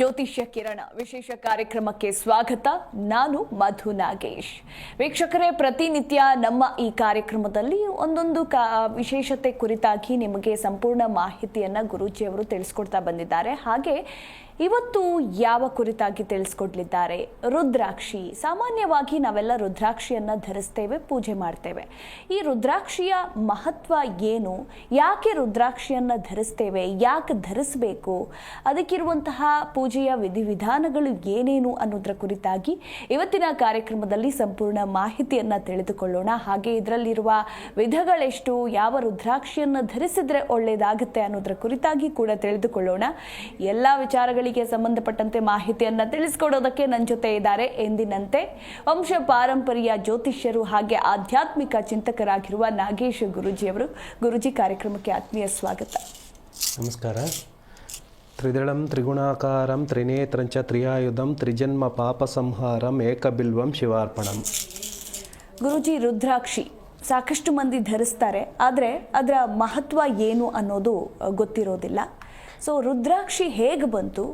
ಜ್ಯೋತಿಷ್ಯ ಕಿರಣ ವಿಶೇಷ ಕಾರ್ಯಕ್ರಮಕ್ಕೆ ಸ್ವಾಗತ. ನಾನು ಮಧು ನಾಗೇಶ್. ವೀಕ್ಷಕರೇ, ಪ್ರತಿನಿತ್ಯ ನಮ್ಮ ಈ ಕಾರ್ಯಕ್ರಮದಲ್ಲಿ ಒಂದೊಂದು ಕಾ, ವಿಶೇಷತೆ ಕುರಿತಾಗಿ ನಿಮಗೆ ಸಂಪೂರ್ಣ ಮಾಹಿತಿಯನ್ನ ಗುರೂಜಿಯವರು ತಿಳಿಸ್ಕೊಡ್ತಾ ಬಂದಿದ್ದಾರೆ. ಹಾಗೆ ಇವತ್ತು ಯಾವ ಕುರಿತಾಗಿ ತಿಳಿಸ್ಕೊಡ್ಲಿದ್ದಾರೆ? ರುದ್ರಾಕ್ಷಿ. ಸಾಮಾನ್ಯವಾಗಿ ನಾವೆಲ್ಲ ರುದ್ರಾಕ್ಷಿಯನ್ನ ಧರಿಸ್ತೇವೆ, ಪೂಜೆ ಮಾಡ್ತೇವೆ. ಈ ರುದ್ರಾಕ್ಷಿಯ ಮಹತ್ವ ಏನು? ಯಾಕೆ ರುದ್ರಾಕ್ಷಿಯನ್ನ ಧರಿಸ್ತೇವೆ? ಯಾಕೆ ಧರಿಸಬೇಕು? ಅದಕ್ಕಿರುವಂತಹ ಪೂಜೆಯ ವಿಧಿವಿಧಾನಗಳು ಏನೇನು ಅನ್ನೋದ್ರ ಕುರಿತಾಗಿ ಇವತ್ತಿನ ಕಾರ್ಯಕ್ರಮದಲ್ಲಿ ಸಂಪೂರ್ಣ ಮಾಹಿತಿಯನ್ನ ತಿಳಿದುಕೊಳ್ಳೋಣ. ಹಾಗೆ ಇದರಲ್ಲಿರುವ ವಿಧಗಳೆಷ್ಟು, ಯಾವ ರುದ್ರಾಕ್ಷಿಯನ್ನ ಧರಿಸಿದ್ರೆ ಒಳ್ಳೆಯದಾಗುತ್ತೆ ಅನ್ನೋದ್ರ ಕುರಿತಾಗಿ ಕೂಡ ತಿಳಿದುಕೊಳ್ಳೋಣ. ಎಲ್ಲ ವಿಚಾರಗಳಿಗೆ ಸಂಬಂಧಪಟ್ಟಂತೆ ಮಾಹಿತಿಯನ್ನ ತಿಳಿಸ್ಕೊಡೋದಕ್ಕೆ ನನ್ನ ಜೊತೆ ಇದ್ದಾರೆ. ಎಂದಿನಂತೆ ವಂಶ ಪಾರಂಪರ್ಯ ಜ್ಯೋತಿಷ್ಯರು ಹಾಗೆ ಆಧ್ಯಾತ್ಮಿಕ ಚಿಂತಕರಾಗಿರುವ ನಾಗೇಶ್ ಗುರುಜಿಯವರು ಗುರುಜಿ ಕಾರ್ಯಕ್ರಮಕ್ಕೆ ಆತ್ಮೀಯ ಸ್ವಾಗತ. ನಮಸ್ಕಾರ. ತ್ರಿದಳಂ ತ್ರಿಗುಣಾಕಾರಂ ತ್ರಿನೇತ್ರಂಚ ತ್ರಿಯಾಯುಧಂ ತ್ರಿಜನ್ಮ ಪಾಪ ಸಂಹಾರಂ ಏಕಬಿಲ್ವಂ ಶಿವಾರ್ಪಣಂ. ಗುರುಜಿ ರುದ್ರಾಕ್ಷಿ ಸಾಕಷ್ಟು ಮಂದಿ ಧರಿಸ್ತಾರೆ. ಆದರೆ ಅದರ ಮಹತ್ವ ಏನು ಅನ್ನೋದು ಗೊತ್ತಿರೋದಿಲ್ಲ. ಸೊ ರುದ್ರಾಕ್ಷಿ ಹೇಗೆ ಬಂತು?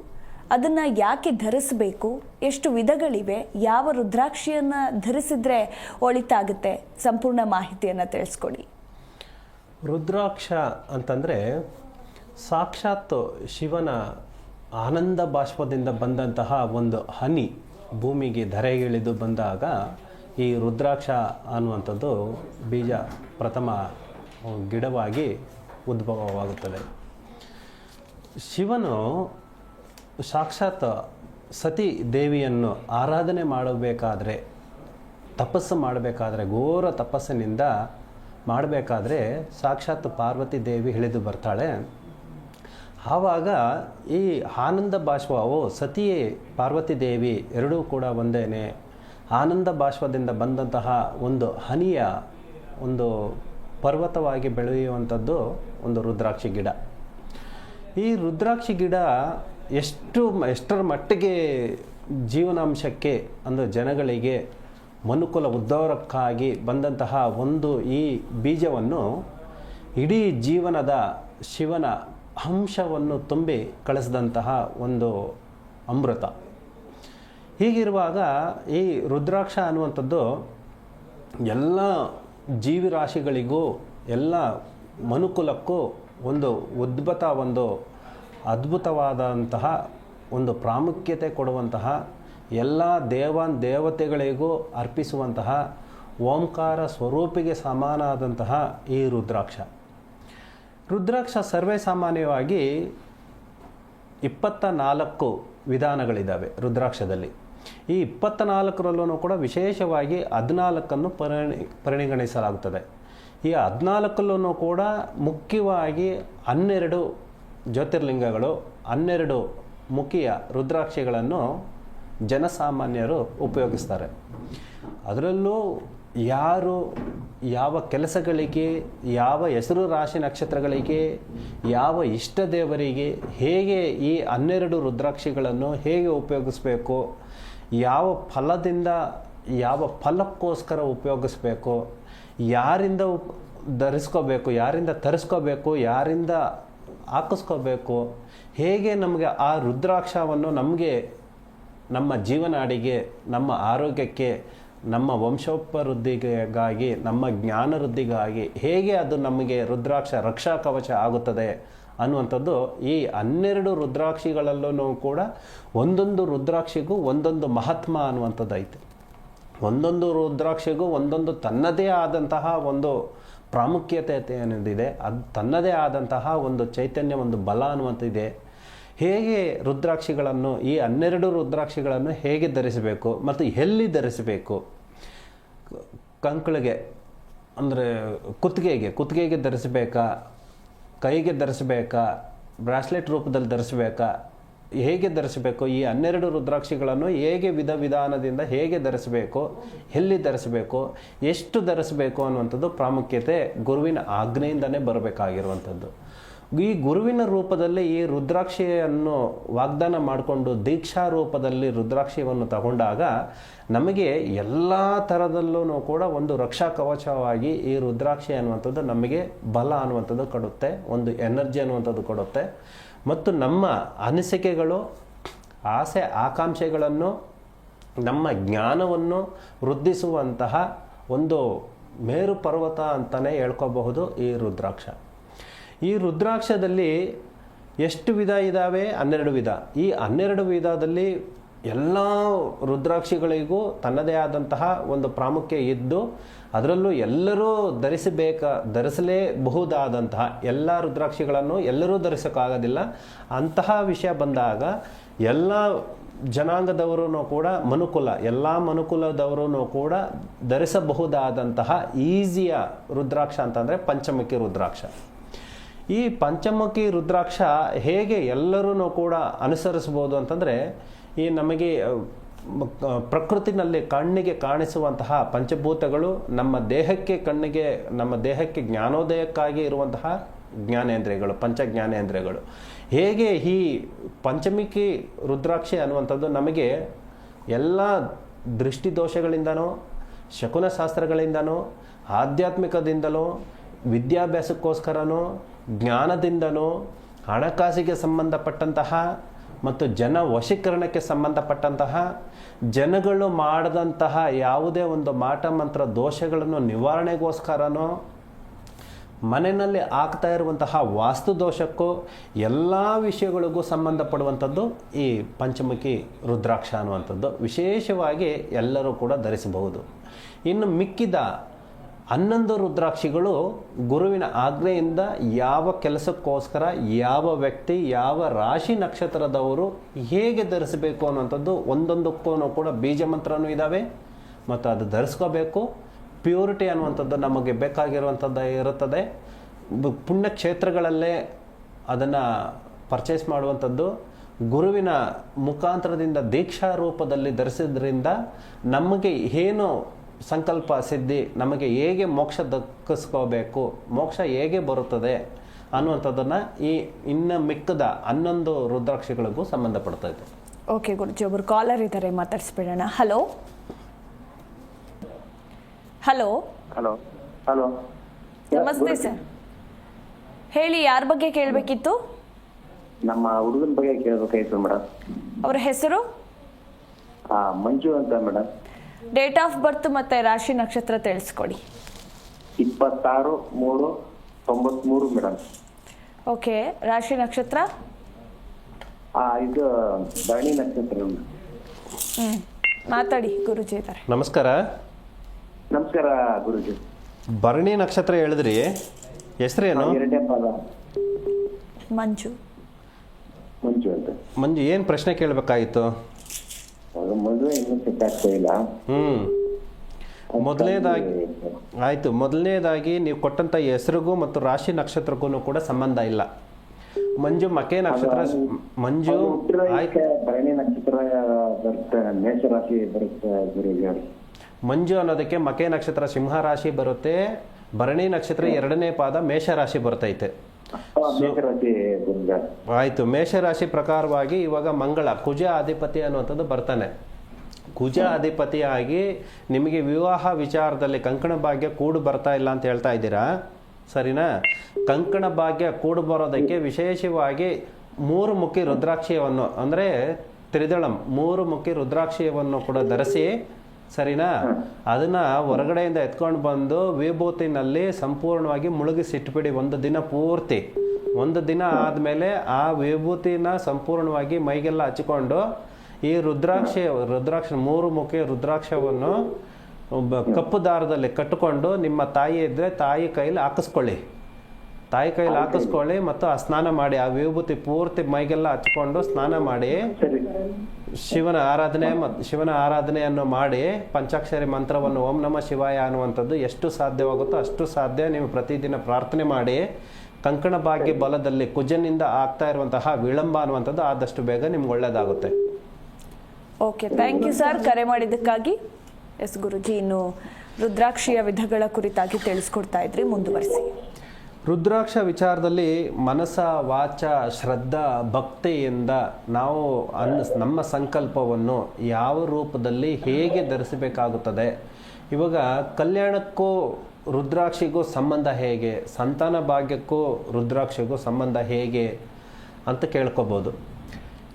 ಅದನ್ನು ಯಾಕೆ ಧರಿಸಬೇಕು? ಎಷ್ಟು ವಿಧಗಳಿವೆ? ಯಾವ ರುದ್ರಾಕ್ಷಿಯನ್ನು ಧರಿಸಿದ್ರೆ ಒಳಿತಾಗುತ್ತೆ? ಸಂಪೂರ್ಣ ಮಾಹಿತಿಯನ್ನು ತಿಳಿಸ್ಕೊಡಿ. ರುದ್ರಾಕ್ಷ ಅಂತಂದರೆ ಸಾಕ್ಷಾತ್ ಶಿವನ ಆನಂದ ಬಾಷ್ಪದಿಂದ ಬಂದಂತಹ ಒಂದು ಹನಿ ಭೂಮಿಗೆ ಧರೆಗಿಳಿದು ಬಂದಾಗ ಈ ರುದ್ರಾಕ್ಷ ಅನ್ನುವಂಥದ್ದು ಬೀಜ ಪ್ರಥಮ ಗಿಡವಾಗಿ ಉದ್ಭವವಾಗುತ್ತದೆ. ಶಿವನು ಸಾಕ್ಷಾತ್ ಸತಿ ದೇವಿಯನ್ನು ಆರಾಧನೆ ಮಾಡಬೇಕಾದ್ರೆ, ತಪಸ್ಸು ಮಾಡಬೇಕಾದ್ರೆ, ಘೋರ ತಪಸ್ಸಿನಿಂದ ಮಾಡಬೇಕಾದ್ರೆ ಸಾಕ್ಷಾತ್ ಪಾರ್ವತಿ ದೇವಿ ಇಳಿದು ಬರ್ತಾಳೆ. ಆವಾಗ ಈ ಆನಂದ ಬಾಷ್ಪವು ಸತಿಯೇ ಪಾರ್ವತಿ ದೇವಿ ಎರಡೂ ಕೂಡ ಒಂದೇನೆ. ಆನಂದ ಬಾಷ್ಪದಿಂದ ಬಂದಂತಹ ಒಂದು ಹನಿಯ ಒಂದು ಪರ್ವತವಾಗಿ ಬೆಳೆಯುವಂಥದ್ದು ಒಂದು ರುದ್ರಾಕ್ಷಿ ಗಿಡ. ಈ ರುದ್ರಾಕ್ಷಿ ಗಿಡ ಎಷ್ಟು ಎಷ್ಟರ ಮಟ್ಟಿಗೆ ಜೀವನಾಂಶಕ್ಕೆ ಅಂದರೆ ಜನಗಳಿಗೆ ಮನುಕುಲ ಉದ್ಧಾರಕ್ಕಾಗಿ ಬಂದಂತಹ ಒಂದು ಈ ಬೀಜವನ್ನು ಇಡೀ ಜೀವನದ ಶಿವನ ಅಂಶವನ್ನು ತುಂಬಿ ಕಳಿಸಿದಂತಹ ಒಂದು ಅಮೃತ. ಹೀಗಿರುವಾಗ ಈ ರುದ್ರಾಕ್ಷ ಅನ್ನುವಂಥದ್ದು ಎಲ್ಲ ಜೀವಿರಾಶಿಗಳಿಗೂ, ಎಲ್ಲ ಮನುಕುಲಕ್ಕೂ ಒಂದು ಉದ್ಭತ, ಒಂದು ಅದ್ಭುತವಾದಂತಹ ಒಂದು ಪ್ರಾಮುಖ್ಯತೆ ಕೊಡುವಂತಹ ಎಲ್ಲ ದೇವಾನ್ ದೇವತೆಗಳಿಗೂ ಅರ್ಪಿಸುವಂತಹ ಓಂಕಾರ ಸ್ವರೂಪಿಗೆ ಸಮಾನಾದಂತಹ ಈ ರುದ್ರಾಕ್ಷ. ರುದ್ರಾಕ್ಷ ಸರ್ವೇ ಸಾಮಾನ್ಯವಾಗಿ ಇಪ್ಪತ್ತ ನಾಲ್ಕು ವಿಧಾನಗಳಿದ್ದಾವೆ ರುದ್ರಾಕ್ಷದಲ್ಲಿ. ಈ ಇಪ್ಪತ್ತ ನಾಲ್ಕರಲ್ಲೂ ಕೂಡ ವಿಶೇಷವಾಗಿ ಹದಿನಾಲ್ಕನ್ನು ಪರಿಣಿ ಪರಿಗಣಿಸಲಾಗುತ್ತದೆ ಈ ಹದಿನಾಲ್ಕಲ್ಲೂ ಕೂಡ ಮುಖ್ಯವಾಗಿ ಹನ್ನೆರಡು ಜ್ಯೋತಿರ್ಲಿಂಗಗಳು, ಹನ್ನೆರಡು ಮುಖಿಯ ರುದ್ರಾಕ್ಷಿಗಳನ್ನು ಜನಸಾಮಾನ್ಯರು ಉಪಯೋಗಿಸ್ತಾರೆ. ಅದರಲ್ಲೂ ಯಾರು, ಯಾವ ಕೆಲಸಗಳಿಗೆ, ಯಾವ ಹೆಸರು ರಾಶಿ ನಕ್ಷತ್ರಗಳಿಗೆ, ಯಾವ ಇಷ್ಟ ದೇವರಿಗೆ ಹೇಗೆ ಈ ಹನ್ನೆರಡು ರುದ್ರಾಕ್ಷಿಗಳನ್ನು ಹೇಗೆ ಉಪಯೋಗಿಸ್ಬೇಕು, ಯಾವ ಫಲದಿಂದ, ಯಾವ ಫಲಕ್ಕೋಸ್ಕರ ಉಪಯೋಗಿಸ್ಬೇಕು ಯಾರಿಂದ ಧರಿಸ್ಕೋಬೇಕು, ಯಾರಿಂದ ತರಿಸ್ಕೋಬೇಕು, ಯಾರಿಂದ ಹಾಕಿಸ್ಕೋಬೇಕು, ಹೇಗೆ ನಮಗೆ ಆ ರುದ್ರಾಕ್ಷವನ್ನು ನಮಗೆ, ನಮ್ಮ ಜೀವನಾಡಿಗೆ, ನಮ್ಮ ಆರೋಗ್ಯಕ್ಕೆ, ನಮ್ಮ ವಂಶೋಪವೃದ್ಧಿಗಾಗಿ, ನಮ್ಮ ಜ್ಞಾನ ವೃದ್ಧಿಗಾಗಿ ಹೇಗೆ ಅದು ನಮಗೆ ರುದ್ರಾಕ್ಷ ರಕ್ಷಾ ಕವಚ ಆಗುತ್ತದೆ ಅನ್ನುವಂಥದ್ದು ಈ ಹನ್ನೆರಡು ರುದ್ರಾಕ್ಷಿಗಳಲ್ಲೂ ಕೂಡ ಒಂದೊಂದು ರುದ್ರಾಕ್ಷಿಗೂ ಒಂದೊಂದು ಮಹಾತ್ಮ ಅನ್ನುವಂಥದ್ದು ಐತೆ ಒಂದೊಂದು ರುದ್ರಾಕ್ಷಿಗೂ ಒಂದೊಂದು ತನ್ನದೇ ಆದಂತಹ ಒಂದು ಪ್ರಾಮುಖ್ಯತೆ ಏನಿದೆ, ಅದು ತನ್ನದೇ ಆದಂತಹ ಒಂದು ಚೈತನ್ಯ, ಒಂದು ಬಲ ಅನ್ನುವಂಥದ್ದಿದೆ ಹೇಗೆ ರುದ್ರಾಕ್ಷಿಗಳನ್ನು, ಈ ಹನ್ನೆರಡು ರುದ್ರಾಕ್ಷಿಗಳನ್ನು ಹೇಗೆ ಧರಿಸಬೇಕು, ಮತ್ತು ಎಲ್ಲಿ ಧರಿಸಬೇಕು? ಕಂಕಳಿಗೆ, ಅಂದರೆ ಕುತ್ತಿಗೆಗೆ ಕುತ್ತಿಗೆಗೆ ಧರಿಸಬೇಕಾ, ಕೈಗೆ ಧರಿಸಬೇಕಾ, ಬ್ರಾಸ್ಲೆಟ್ ರೂಪದಲ್ಲಿ ಧರಿಸಬೇಕಾ? ಹೇಗೆ ಧರಿಸಬೇಕು? ಈ ಹನ್ನೆರಡು ರುದ್ರಾಕ್ಷಿಗಳನ್ನು ಹೇಗೆ ವಿಧ ವಿಧಾನದಿಂದ ಹೇಗೆ ಧರಿಸಬೇಕು? ಎಲ್ಲಿ ಧರಿಸಬೇಕು? ಎಷ್ಟು ಧರಿಸಬೇಕು ಅನ್ನುವಂಥದ್ದು ಪ್ರಾಮುಖ್ಯತೆ ಗುರುವಿನ ಆಜ್ಞೆಯಿಂದನೇ ಬರಬೇಕಾಗಿರುವಂಥದ್ದು. ಈ ಗುರುವಿನ ರೂಪದಲ್ಲಿ ಈ ರುದ್ರಾಕ್ಷಿಯನ್ನು ವಾಗ್ದಾನ ಮಾಡಿಕೊಂಡು ದೀಕ್ಷಾ ರೂಪದಲ್ಲಿ ರುದ್ರಾಕ್ಷಿಯನ್ನು ತಗೊಂಡಾಗ ನಮಗೆ ಎಲ್ಲ ಥರದಲ್ಲೂ ಕೂಡ ಒಂದು ರಕ್ಷಾ ಕವಚವಾಗಿ ಈ ರುದ್ರಾಕ್ಷಿ ಅನ್ನುವಂಥದ್ದು ನಮಗೆ ಬಲ ಅನ್ನುವಂಥದ್ದು ಕೊಡುತ್ತೆ, ಒಂದು ಎನರ್ಜಿ ಅನ್ನುವಂಥದ್ದು ಕೊಡುತ್ತೆ. ಮತ್ತು ನಮ್ಮ ಅನಿಸಿಕೆಗಳು, ಆಸೆ, ಆಕಾಂಕ್ಷೆಗಳನ್ನು, ನಮ್ಮ ಜ್ಞಾನವನ್ನು ವೃದ್ಧಿಸುವಂತಹ ಒಂದು ಮೇರು ಪರ್ವತ ಅಂತಲೇ ಹೇಳ್ಕೋಬಹುದು ಈ ರುದ್ರಾಕ್ಷ. ಈ ರುದ್ರಾಕ್ಷದಲ್ಲಿ ಎಷ್ಟು ವಿಧ ಇದ್ದಾವೆ ಹನ್ನೆರಡು ವಿಧ. ಈ ಹನ್ನೆರಡು ವಿಧದಲ್ಲಿ ಎಲ್ಲ ರುದ್ರಾಕ್ಷಿಗಳಿಗೂ ತನ್ನದೇ ಆದಂತಹ ಒಂದು ಪ್ರಾಮುಖ್ಯ ಇದ್ದು ಅದರಲ್ಲೂ ಎಲ್ಲರೂ ಧರಿಸಬೇಕ, ಧರಿಸಲೇಬಹುದಾದಂತಹ ಎಲ್ಲ ರುದ್ರಾಕ್ಷಿಗಳನ್ನು ಎಲ್ಲರೂ ಧರಿಸೋಕ್ಕಾಗೋದಿಲ್ಲ. ಅಂತಹ ವಿಷಯ ಬಂದಾಗ ಎಲ್ಲ ಜನಾಂಗದವರೂ ಕೂಡ ಮನುಕುಲ, ಎಲ್ಲ ಮನುಕುಲದವರೂ ಕೂಡ ಧರಿಸಬಹುದಾದಂತಹ ಈಸಿಯ ರುದ್ರಾಕ್ಷ ಅಂತಂದರೆ ಪಂಚಮುಖಿ ರುದ್ರಾಕ್ಷ. ಈ ಪಂಚಮುಖಿ ರುದ್ರಾಕ್ಷ ಹೇಗೆ ಎಲ್ಲರೂ ಕೂಡ ಅನುಸರಿಸ್ಬೋದು ಅಂತಂದರೆ, ಈ ನಮಗೆ ಪ್ರಕೃತಿನಲ್ಲಿ ಕಣ್ಣಿಗೆ ಕಾಣಿಸುವಂತಹ ಪಂಚಭೂತಗಳು ನಮ್ಮ ದೇಹಕ್ಕೆ ಕಣ್ಣಿಗೆ, ನಮ್ಮ ದೇಹಕ್ಕೆ ಜ್ಞಾನೋದಯಕ್ಕಾಗಿ ಇರುವಂತಹ ಜ್ಞಾನೇಂದ್ರಿಯಗಳು ಪಂಚ ಜ್ಞಾನೇಂದ್ರಿಯಗಳು ಹೇಗೆ ಈ ಪಂಚಮಿಕಿ ರುದ್ರಾಕ್ಷಿ ಅನ್ನುವಂಥದ್ದು ನಮಗೆ ಎಲ್ಲ ದೃಷ್ಟಿದೋಷಗಳಿಂದನೋ, ಶಕುನಶಾಸ್ತ್ರಗಳಿಂದನೋ, ಆಧ್ಯಾತ್ಮಿಕದಿಂದಲೋ, ವಿದ್ಯಾಭ್ಯಾಸಕ್ಕೋಸ್ಕರನೋ, ಜ್ಞಾನದಿಂದನೋ, ಹಣಕಾಸಿಗೆ ಸಂಬಂಧಪಟ್ಟಂತಹ ಮತ್ತು ಜನ ವಶೀಕರಣಕ್ಕೆ ಸಂಬಂಧಪಟ್ಟಂತಹ, ಜನಗಳು ಮಾಡಿದಂತಹ ಯಾವುದೇ ಒಂದು ಮಾಟ, ಮಂತ್ರ, ದೋಷಗಳನ್ನು ನಿವಾರಣೆಗೋಸ್ಕರನೋ, ಮನೆಯಲ್ಲಿ ಆಗ್ತಾ ಇರುವಂತಹ ವಾಸ್ತು ದೋಷಕ್ಕೂ ಎಲ್ಲ ವಿಷಯಗಳಿಗೂ ಸಂಬಂಧಪಡುವಂಥದ್ದು ಈ ಪಂಚಮುಖಿ ರುದ್ರಾಕ್ಷ ಅನ್ನುವಂಥದ್ದು. ವಿಶೇಷವಾಗಿ ಎಲ್ಲರೂ ಕೂಡ ಧರಿಸಬಹುದು. ಇನ್ನು ಮಿಕ್ಕಿದ ಹನ್ನೊಂದು ರುದ್ರಾಕ್ಷಿಗಳು ಗುರುವಿನ ಆಜ್ಞೆಯಿಂದ ಯಾವ ಕೆಲಸಕ್ಕೋಸ್ಕರ, ಯಾವ ವ್ಯಕ್ತಿ, ಯಾವ ರಾಶಿ ನಕ್ಷತ್ರದವರು ಹೇಗೆ ಧರಿಸಬೇಕು ಅನ್ನುವಂಥದ್ದು ಒಂದೊಂದಕ್ಕೂ ಕೂಡ ಬೀಜ ಮಂತ್ರನೂ ಇದ್ದಾವೆ ಮತ್ತು ಅದು ಧರಿಸ್ಕೋಬೇಕು. ಪ್ಯೂರಿಟಿ ಅನ್ನುವಂಥದ್ದು ನಮಗೆ ಬೇಕಾಗಿರುವಂಥದ್ದು ಇರುತ್ತದೆ. ಪುಣ್ಯಕ್ಷೇತ್ರಗಳಲ್ಲೇ ಅದನ್ನು ಪರ್ಚೇಸ್ ಮಾಡುವಂಥದ್ದು. ಗುರುವಿನ ಮುಖಾಂತರದಿಂದ ದೀಕ್ಷಾ ರೂಪದಲ್ಲಿ ಧರಿಸಿದ್ರಿಂದ ನಮಗೆ ಏನು ಸಂಕಲ್ಪ ಸಿದ್ಧಿ ನಮಗೆ ಹೇಗೆ ಮೋಕ್ಷ ದಕ್ಕಿಸ್ಕೋಬೇಕು ಮೋಕ್ಷ ಹೇಗೆ ಬರುತ್ತದೆ ಅನ್ನುವಂಥದ್ದನ್ನು ಈ ಇನ್ನು ಮಿಕ್ಕದ ಹನ್ನೊಂದು ರುದ್ರಾಕ್ಷಿಗಳಿಗೂ ಸಂಬಂಧಪಡ್ತಾ ಇದೆ. ಓಕೆ ಗುರುಜಿ ಒಬ್ಬರು ಕಾಲರ್ ಇದ್ದಾರೆ ಮಾತಾಡಿಸ್ಬಿಡೋಣ. ಹಲೋ ಹಲೋ ಹಲೋ ಹಲೋ ನಮಸ್ತೆ ಸರ್ ಹೇಳಿ ಯಾರ ಬಗ್ಗೆ ಕೇಳಬೇಕಿತ್ತು? ನಮ್ಮ ಹುಡುಗನ ಬಗ್ಗೆ ಕೇಳಬೇಕಾಯ್ತು ಮೇಡಮ್. ಅವರ ಹೆಸರು? ಆ ಮಂಜು ಅಂತ ಮೇಡಮ್. ಡೇಟ್ ಆಫ್ ಬರ್ತ್ ಮತ್ತೆ ರಾಶಿ ನಕ್ಷತ್ರ ತಿಳಿಸ್ಕೊಡಿ. ಇಪ್ಪತ್ತಾರು ಮೂರು ತೊಂಬತ್ಮೂರು ಮೇಡಮ್ ಓಕೆ ರಾಶಿ ನಕ್ಷತ್ರ? ಆ ಇದು ಭರಣಿ ನಕ್ಷತ್ರ ಹ್ಮ್ ಮಾತಾಡಿ ಗುರುಜಿ ಇದ್ದಾರೆ ನಮಸ್ಕಾರ. ನಮಸ್ಕಾರ ಗುರುಜಿ. ಭರಣಿ ನಕ್ಷತ್ರ ಹೇಳಿದ್ರಿ ಹೆಸರೇನು? ಎರಡನೇ ಪಾದ. ಮಂಜು. ಮಂಜು ಅಂತ. ಮಂಜು ಏನು ಪ್ರಶ್ನೆ ಕೇಳಬೇಕಾಗಿತ್ತು? ಮದುವೆ ಇನ್ನೂ ಸೆಟ್ ಆಗ್ತಾ ಇಲ್ಲ. ಹ್ಮ್. ಮೊದಲನೇದಾಗಿ ಆಯ್ತು. ಮೊದಲನೇದಾಗಿ ನೀವು ಕೊಟ್ಟಂತ ಹೆಸರಿಗೂ ಮತ್ತು ರಾಶಿ ನಕ್ಷತ್ರಕ್ಕೂ ಕೂಡ ಸಂಬಂಧ ಇಲ್ಲ. ಮಂಜು ಮಕೆ ನಕ್ಷತ್ರ ಮಂಜು ಭರಣಿ ನಕ್ಷತ್ರ ಬರುತ್ತೆ. ಮಂಜು ಅನ್ನೋದಕ್ಕೆ ಮಕೆ ನಕ್ಷತ್ರ ಸಿಂಹ ರಾಶಿ ಬರುತ್ತೆ. ಭರಣಿ ನಕ್ಷತ್ರ ಎರಡನೇ ಪಾದ ಮೇಷ ರಾಶಿ ಬರ್ತೈತೆ. ಆಯ್ತು ಮೇಷರಾಶಿ ಪ್ರಕಾರವಾಗಿ ಇವಾಗ ಮಂಗಳ ಕುಜ ಅಧಿಪತಿ ಅನ್ನುವಂಥದ್ದು ಬರ್ತಾನೆ. ಕುಜ ಅಧಿಪತಿಯಾಗಿ ನಿಮಗೆ ವಿವಾಹ ವಿಚಾರದಲ್ಲಿ ಕಂಕಣ ಭಾಗ್ಯ ಕೂಡು ಬರ್ತಾ ಇಲ್ಲ ಅಂತ ಹೇಳ್ತಾ ಇದ್ದೀರಾ? ಸರಿನಾ? ಕಂಕಣ ಭಾಗ್ಯ ಕೂಡು ಬರೋದಕ್ಕೆ ವಿಶೇಷವಾಗಿ ಮೂರು ಮುಖಿ ರುದ್ರಾಕ್ಷಿಯವನ್ನು ಅಂದರೆ ತ್ರಿದಳಂ ಮೂರು ಮುಖಿ ರುದ್ರಾಕ್ಷಿಯವನ್ನು ಕೂಡ ಧರಿಸಿ ಸರಿನಾ? ಅದನ್ನ ಹೊರಗಡೆಯಿಂದ ಎತ್ಕೊಂಡು ಬಂದು ವಿಭೂತಿನಲ್ಲಿ ಸಂಪೂರ್ಣವಾಗಿ ಮುಳುಗಿಸಿಟ್ಬಿಡಿ ಒಂದು ದಿನ ಪೂರ್ತಿ. ಒಂದು ದಿನ ಆದಮೇಲೆ ಆ ವಿಭೂತಿನ ಸಂಪೂರ್ಣವಾಗಿ ಮೈಗೆಲ್ಲ ಹಚ್ಕೊಂಡು ಈ ರುದ್ರಾಕ್ಷಿ ರುದ್ರಾಕ್ಷ ಮೂರು ಮುಖಿ ರುದ್ರಾಕ್ಷವನ್ನು ಕಪ್ಪು ದಾರದಲ್ಲಿ ಕಟ್ಟಿಕೊಂಡು ನಿಮ್ಮ ತಾಯಿ ಇದ್ದರೆ ತಾಯಿ ಕೈಲಿ ಹಾಕಿಸ್ಕೊಳ್ಳಿ. ತಾಯಿ ಕೈಲಿ ಹಾಕಿಸ್ಕೊಳ್ಳಿ ಮತ್ತು ಆ ಸ್ನಾನ ಮಾಡಿ ಆ ವಿಭೂತಿ ಪೂರ್ತಿ ಮೈಗೆಲ್ಲ ಹಚ್ಕೊಂಡು ಸ್ನಾನ ಮಾಡಿ. ಶಿವನ ಆರಾಧನೆ ಮತ್ತು ಶಿವನ ಆರಾಧನೆಯನ್ನು ಮಾಡಿ ಪಂಚಾಕ್ಷರಿ ಮಂತ್ರವನ್ನು ಓಂ ನಮ ಶಿವಾಯ ಅನ್ನುವಂಥದ್ದು ಎಷ್ಟು ಸಾಧ್ಯವಾಗುತ್ತೋ ಅಷ್ಟು ಸಾಧ್ಯ. ನೀವು ಪ್ರತಿದಿನ ಪ್ರಾರ್ಥನೆ ಮಾಡಿ ಕಂಕಣ ಭಾಗ್ಯ ಬಲದಲ್ಲಿ ಕುಜನಿಂದ ಆಗ್ತಾ ಇರುವಂತಹ ವಿಳಂಬ ಅನ್ನುವಂಥದ್ದು ಆದಷ್ಟು ಬೇಗ ನಿಮ್ಗೆ ಒಳ್ಳೆಯದಾಗುತ್ತೆ ಓಕೆ ಥ್ಯಾಂಕ್ ಯು ಸರ್ ಕರೆ ಮಾಡಿದ್ದಕ್ಕಾಗಿ ಎಸ್ ಗುರುಜಿ ಇನ್ನು ರುದ್ರಾಕ್ಷಿಯ ವಿಧಗಳ ಕುರಿತಾಗಿ ತಿಳಿಸ್ಕೊಡ್ತಾ ಇದ್ರಿ, ಮುಂದುವರಿಸಿ. ರುದ್ರಾಕ್ಷ ವಿಚಾರದಲ್ಲಿ ಮನಸ, ವಾಚ, ಶ್ರದ್ಧಾ, ಭಕ್ತಿಯಿಂದ ನಾವು ಅನ್ನ ನಮ್ಮ ಸಂಕಲ್ಪವನ್ನು ಯಾವ ರೂಪದಲ್ಲಿ ಹೇಗೆ ಧರಿಸಬೇಕಾಗುತ್ತದೆ? ಇವಾಗ ಕಲ್ಯಾಣಕ್ಕೂ ರುದ್ರಾಕ್ಷಿಗೂ ಸಂಬಂಧ ಹೇಗೆ? ಸಂತಾನ ಭಾಗ್ಯಕ್ಕೂ ರುದ್ರಾಕ್ಷಿಗೂ ಸಂಬಂಧ ಹೇಗೆ ಅಂತ ಕೇಳ್ಕೋಬೋದು.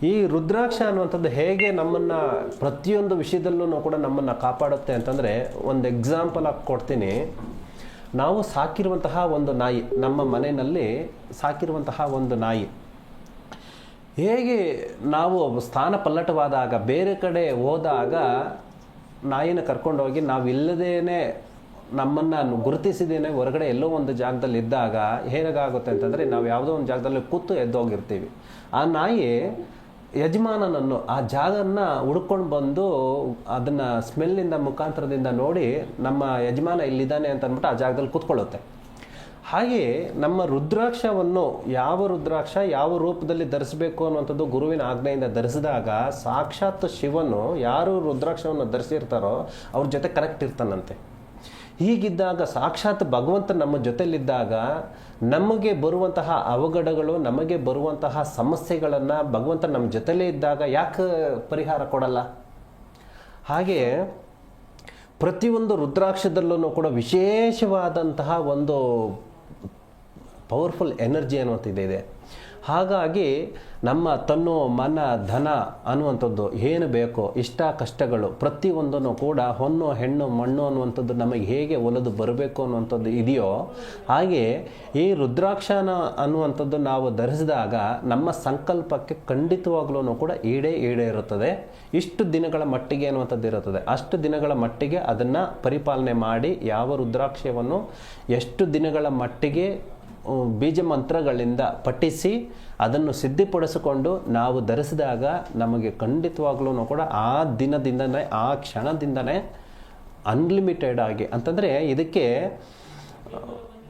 ಈ ರುದ್ರಾಕ್ಷ ಅನ್ನುವಂಥದ್ದು ಹೇಗೆ ನಮ್ಮನ್ನು ಪ್ರತಿಯೊಂದು ವಿಷಯದಲ್ಲೂ ಕೂಡ ನಮ್ಮನ್ನು ಕಾಪಾಡುತ್ತೆ ಅಂತಂದರೆ, ಒಂದು ಎಕ್ಸಾಂಪಲ್ ಆಗಿ ಕೊಡ್ತೀನಿ. ನಾವು ಸಾಕಿರುವಂತಹ ಒಂದು ನಾಯಿ, ನಮ್ಮ ಮನೆಯಲ್ಲಿ ಸಾಕಿರುವಂತಹ ಒಂದು ನಾಯಿ. ಹೇಗೆ ನಾವು ಸ್ಥಾನ ಪಲ್ಲಟವಾದಾಗ ಬೇರೆ ಕಡೆ ಹೋದಾಗ ನಾಯಿನ ಕರ್ಕೊಂಡೋಗಿ ನಾವು ಇಲ್ಲದೇನೆ ನಮ್ಮನ್ನು ಗುರುತಿಸಿದೇನೆ ಹೊರಗಡೆ ಎಲ್ಲೋ ಒಂದು ಜಾಗದಲ್ಲಿ ಇದ್ದಾಗ ಹೇಗಾಗುತ್ತೆ ಅಂತಂದರೆ ನಾವು ಯಾವುದೋ ಒಂದು ಜಾಗದಲ್ಲಿ ಕೂತು ಎದ್ದೋಗಿರ್ತೀವಿ ಆ ನಾಯಿ ಯಜಮಾನನನ್ನು ಆ ಜಾಗನ್ನ ಹುಡ್ಕೊಂಡು ಬಂದು ಅದನ್ನು ಸ್ಮೆಲ್ಲಿಂದ ಮುಖಾಂತರದಿಂದ ನೋಡಿ ನಮ್ಮ ಯಜಮಾನ ಇಲ್ಲಿದ್ದಾನೆ ಅಂತ ಅಂದ್ಬಿಟ್ಟು ಆ ಜಾಗದಲ್ಲಿ ಕೂತ್ಕೊಳ್ಳುತ್ತೆ. ಹಾಗೆಯೇ ನಮ್ಮ ರುದ್ರಾಕ್ಷವನ್ನು ಯಾವ ರುದ್ರಾಕ್ಷ ಯಾವ ರೂಪದಲ್ಲಿ ಧರಿಸಬೇಕು ಅನ್ನುವಂಥದ್ದು ಗುರುವಿನ ಆಜ್ಞೆಯಿಂದ ಧರಿಸಿದಾಗ ಸಾಕ್ಷಾತ್ ಶಿವನು ಯಾರು ರುದ್ರಾಕ್ಷವನ್ನು ಧರಿಸಿರ್ತಾರೋ ಅವ್ರ ಜೊತೆ ಕನೆಕ್ಟ್ ಇರ್ತಾನಂತೆ. ಹೀಗಿದ್ದಾಗ ಸಾಕ್ಷಾತ್ ಭಗವಂತ ನಮ್ಮ ಜೊತೆಯಲ್ಲಿದ್ದಾಗ ನಮಗೆ ಬರುವಂತಹ ಅವಘಡಗಳು, ನಮಗೆ ಬರುವಂತಹ ಸಮಸ್ಯೆಗಳನ್ನು ಭಗವಂತ ನಮ್ಮ ಜೊತೆಲೇ ಇದ್ದಾಗ ಯಾಕೆ ಪರಿಹಾರ ಕೊಡಲ್ಲ? ಹಾಗೆ ಪ್ರತಿಯೊಂದು ರುದ್ರಾಕ್ಷದಲ್ಲೂ ಕೂಡ ವಿಶೇಷವಾದಂತಹ ಒಂದು ಪವರ್ಫುಲ್ ಎನರ್ಜಿ ಅನ್ನುವಂಥದ್ದು ಇದೆ. ಹಾಗಾಗಿ ನಮ್ಮ ತನ್ನು ಮನ ಧನ ಅನ್ನುವಂಥದ್ದು ಏನು ಬೇಕೋ ಇಷ್ಟ ಕಷ್ಟಗಳು ಪ್ರತಿಯೊಂದನ್ನು ಕೂಡ ಹೊನ್ನು ಹೆಣ್ಣು ಮಣ್ಣು ಅನ್ನುವಂಥದ್ದು ನಮಗೆ ಹೇಗೆ ಒಲದು ಬರಬೇಕು ಅನ್ನುವಂಥದ್ದು ಇದೆಯೋ ಹಾಗೆ ಈ ರುದ್ರಾಕ್ಷನ ಅನ್ನುವಂಥದ್ದು ನಾವು ಧರಿಸಿದಾಗ ನಮ್ಮ ಸಂಕಲ್ಪಕ್ಕೆ ಖಂಡಿತವಾಗ್ಲೂ ಕೂಡ ಈಡೇ ಈಡೇ ಇರುತ್ತದೆ. ಇಷ್ಟು ದಿನಗಳ ಮಟ್ಟಿಗೆ ಅನ್ನುವಂಥದ್ದು ಇರುತ್ತದೆ. ಅಷ್ಟು ದಿನಗಳ ಮಟ್ಟಿಗೆ ಅದನ್ನು ಪರಿಪಾಲನೆ ಮಾಡಿ ಯಾವ ರುದ್ರಾಕ್ಷವನ್ನು ಎಷ್ಟು ದಿನಗಳ ಮಟ್ಟಿಗೆ ಬೀಜ ಮಂತ್ರಗಳಿಂದ ಪಠಿಸಿ ಅದನ್ನು ಸಿದ್ಧಿಪಡಿಸಿಕೊಂಡು ನಾವು ಧರಿಸಿದಾಗ ನಮಗೆ ಖಂಡಿತವಾಗ್ಲೂ ಕೂಡ ಆ ದಿನದಿಂದನೇ, ಆ ಕ್ಷಣದಿಂದನೇ ಅನ್ಲಿಮಿಟೆಡ್ ಆಗಿ ಅಂತಂದರೆ ಇದಕ್ಕೆ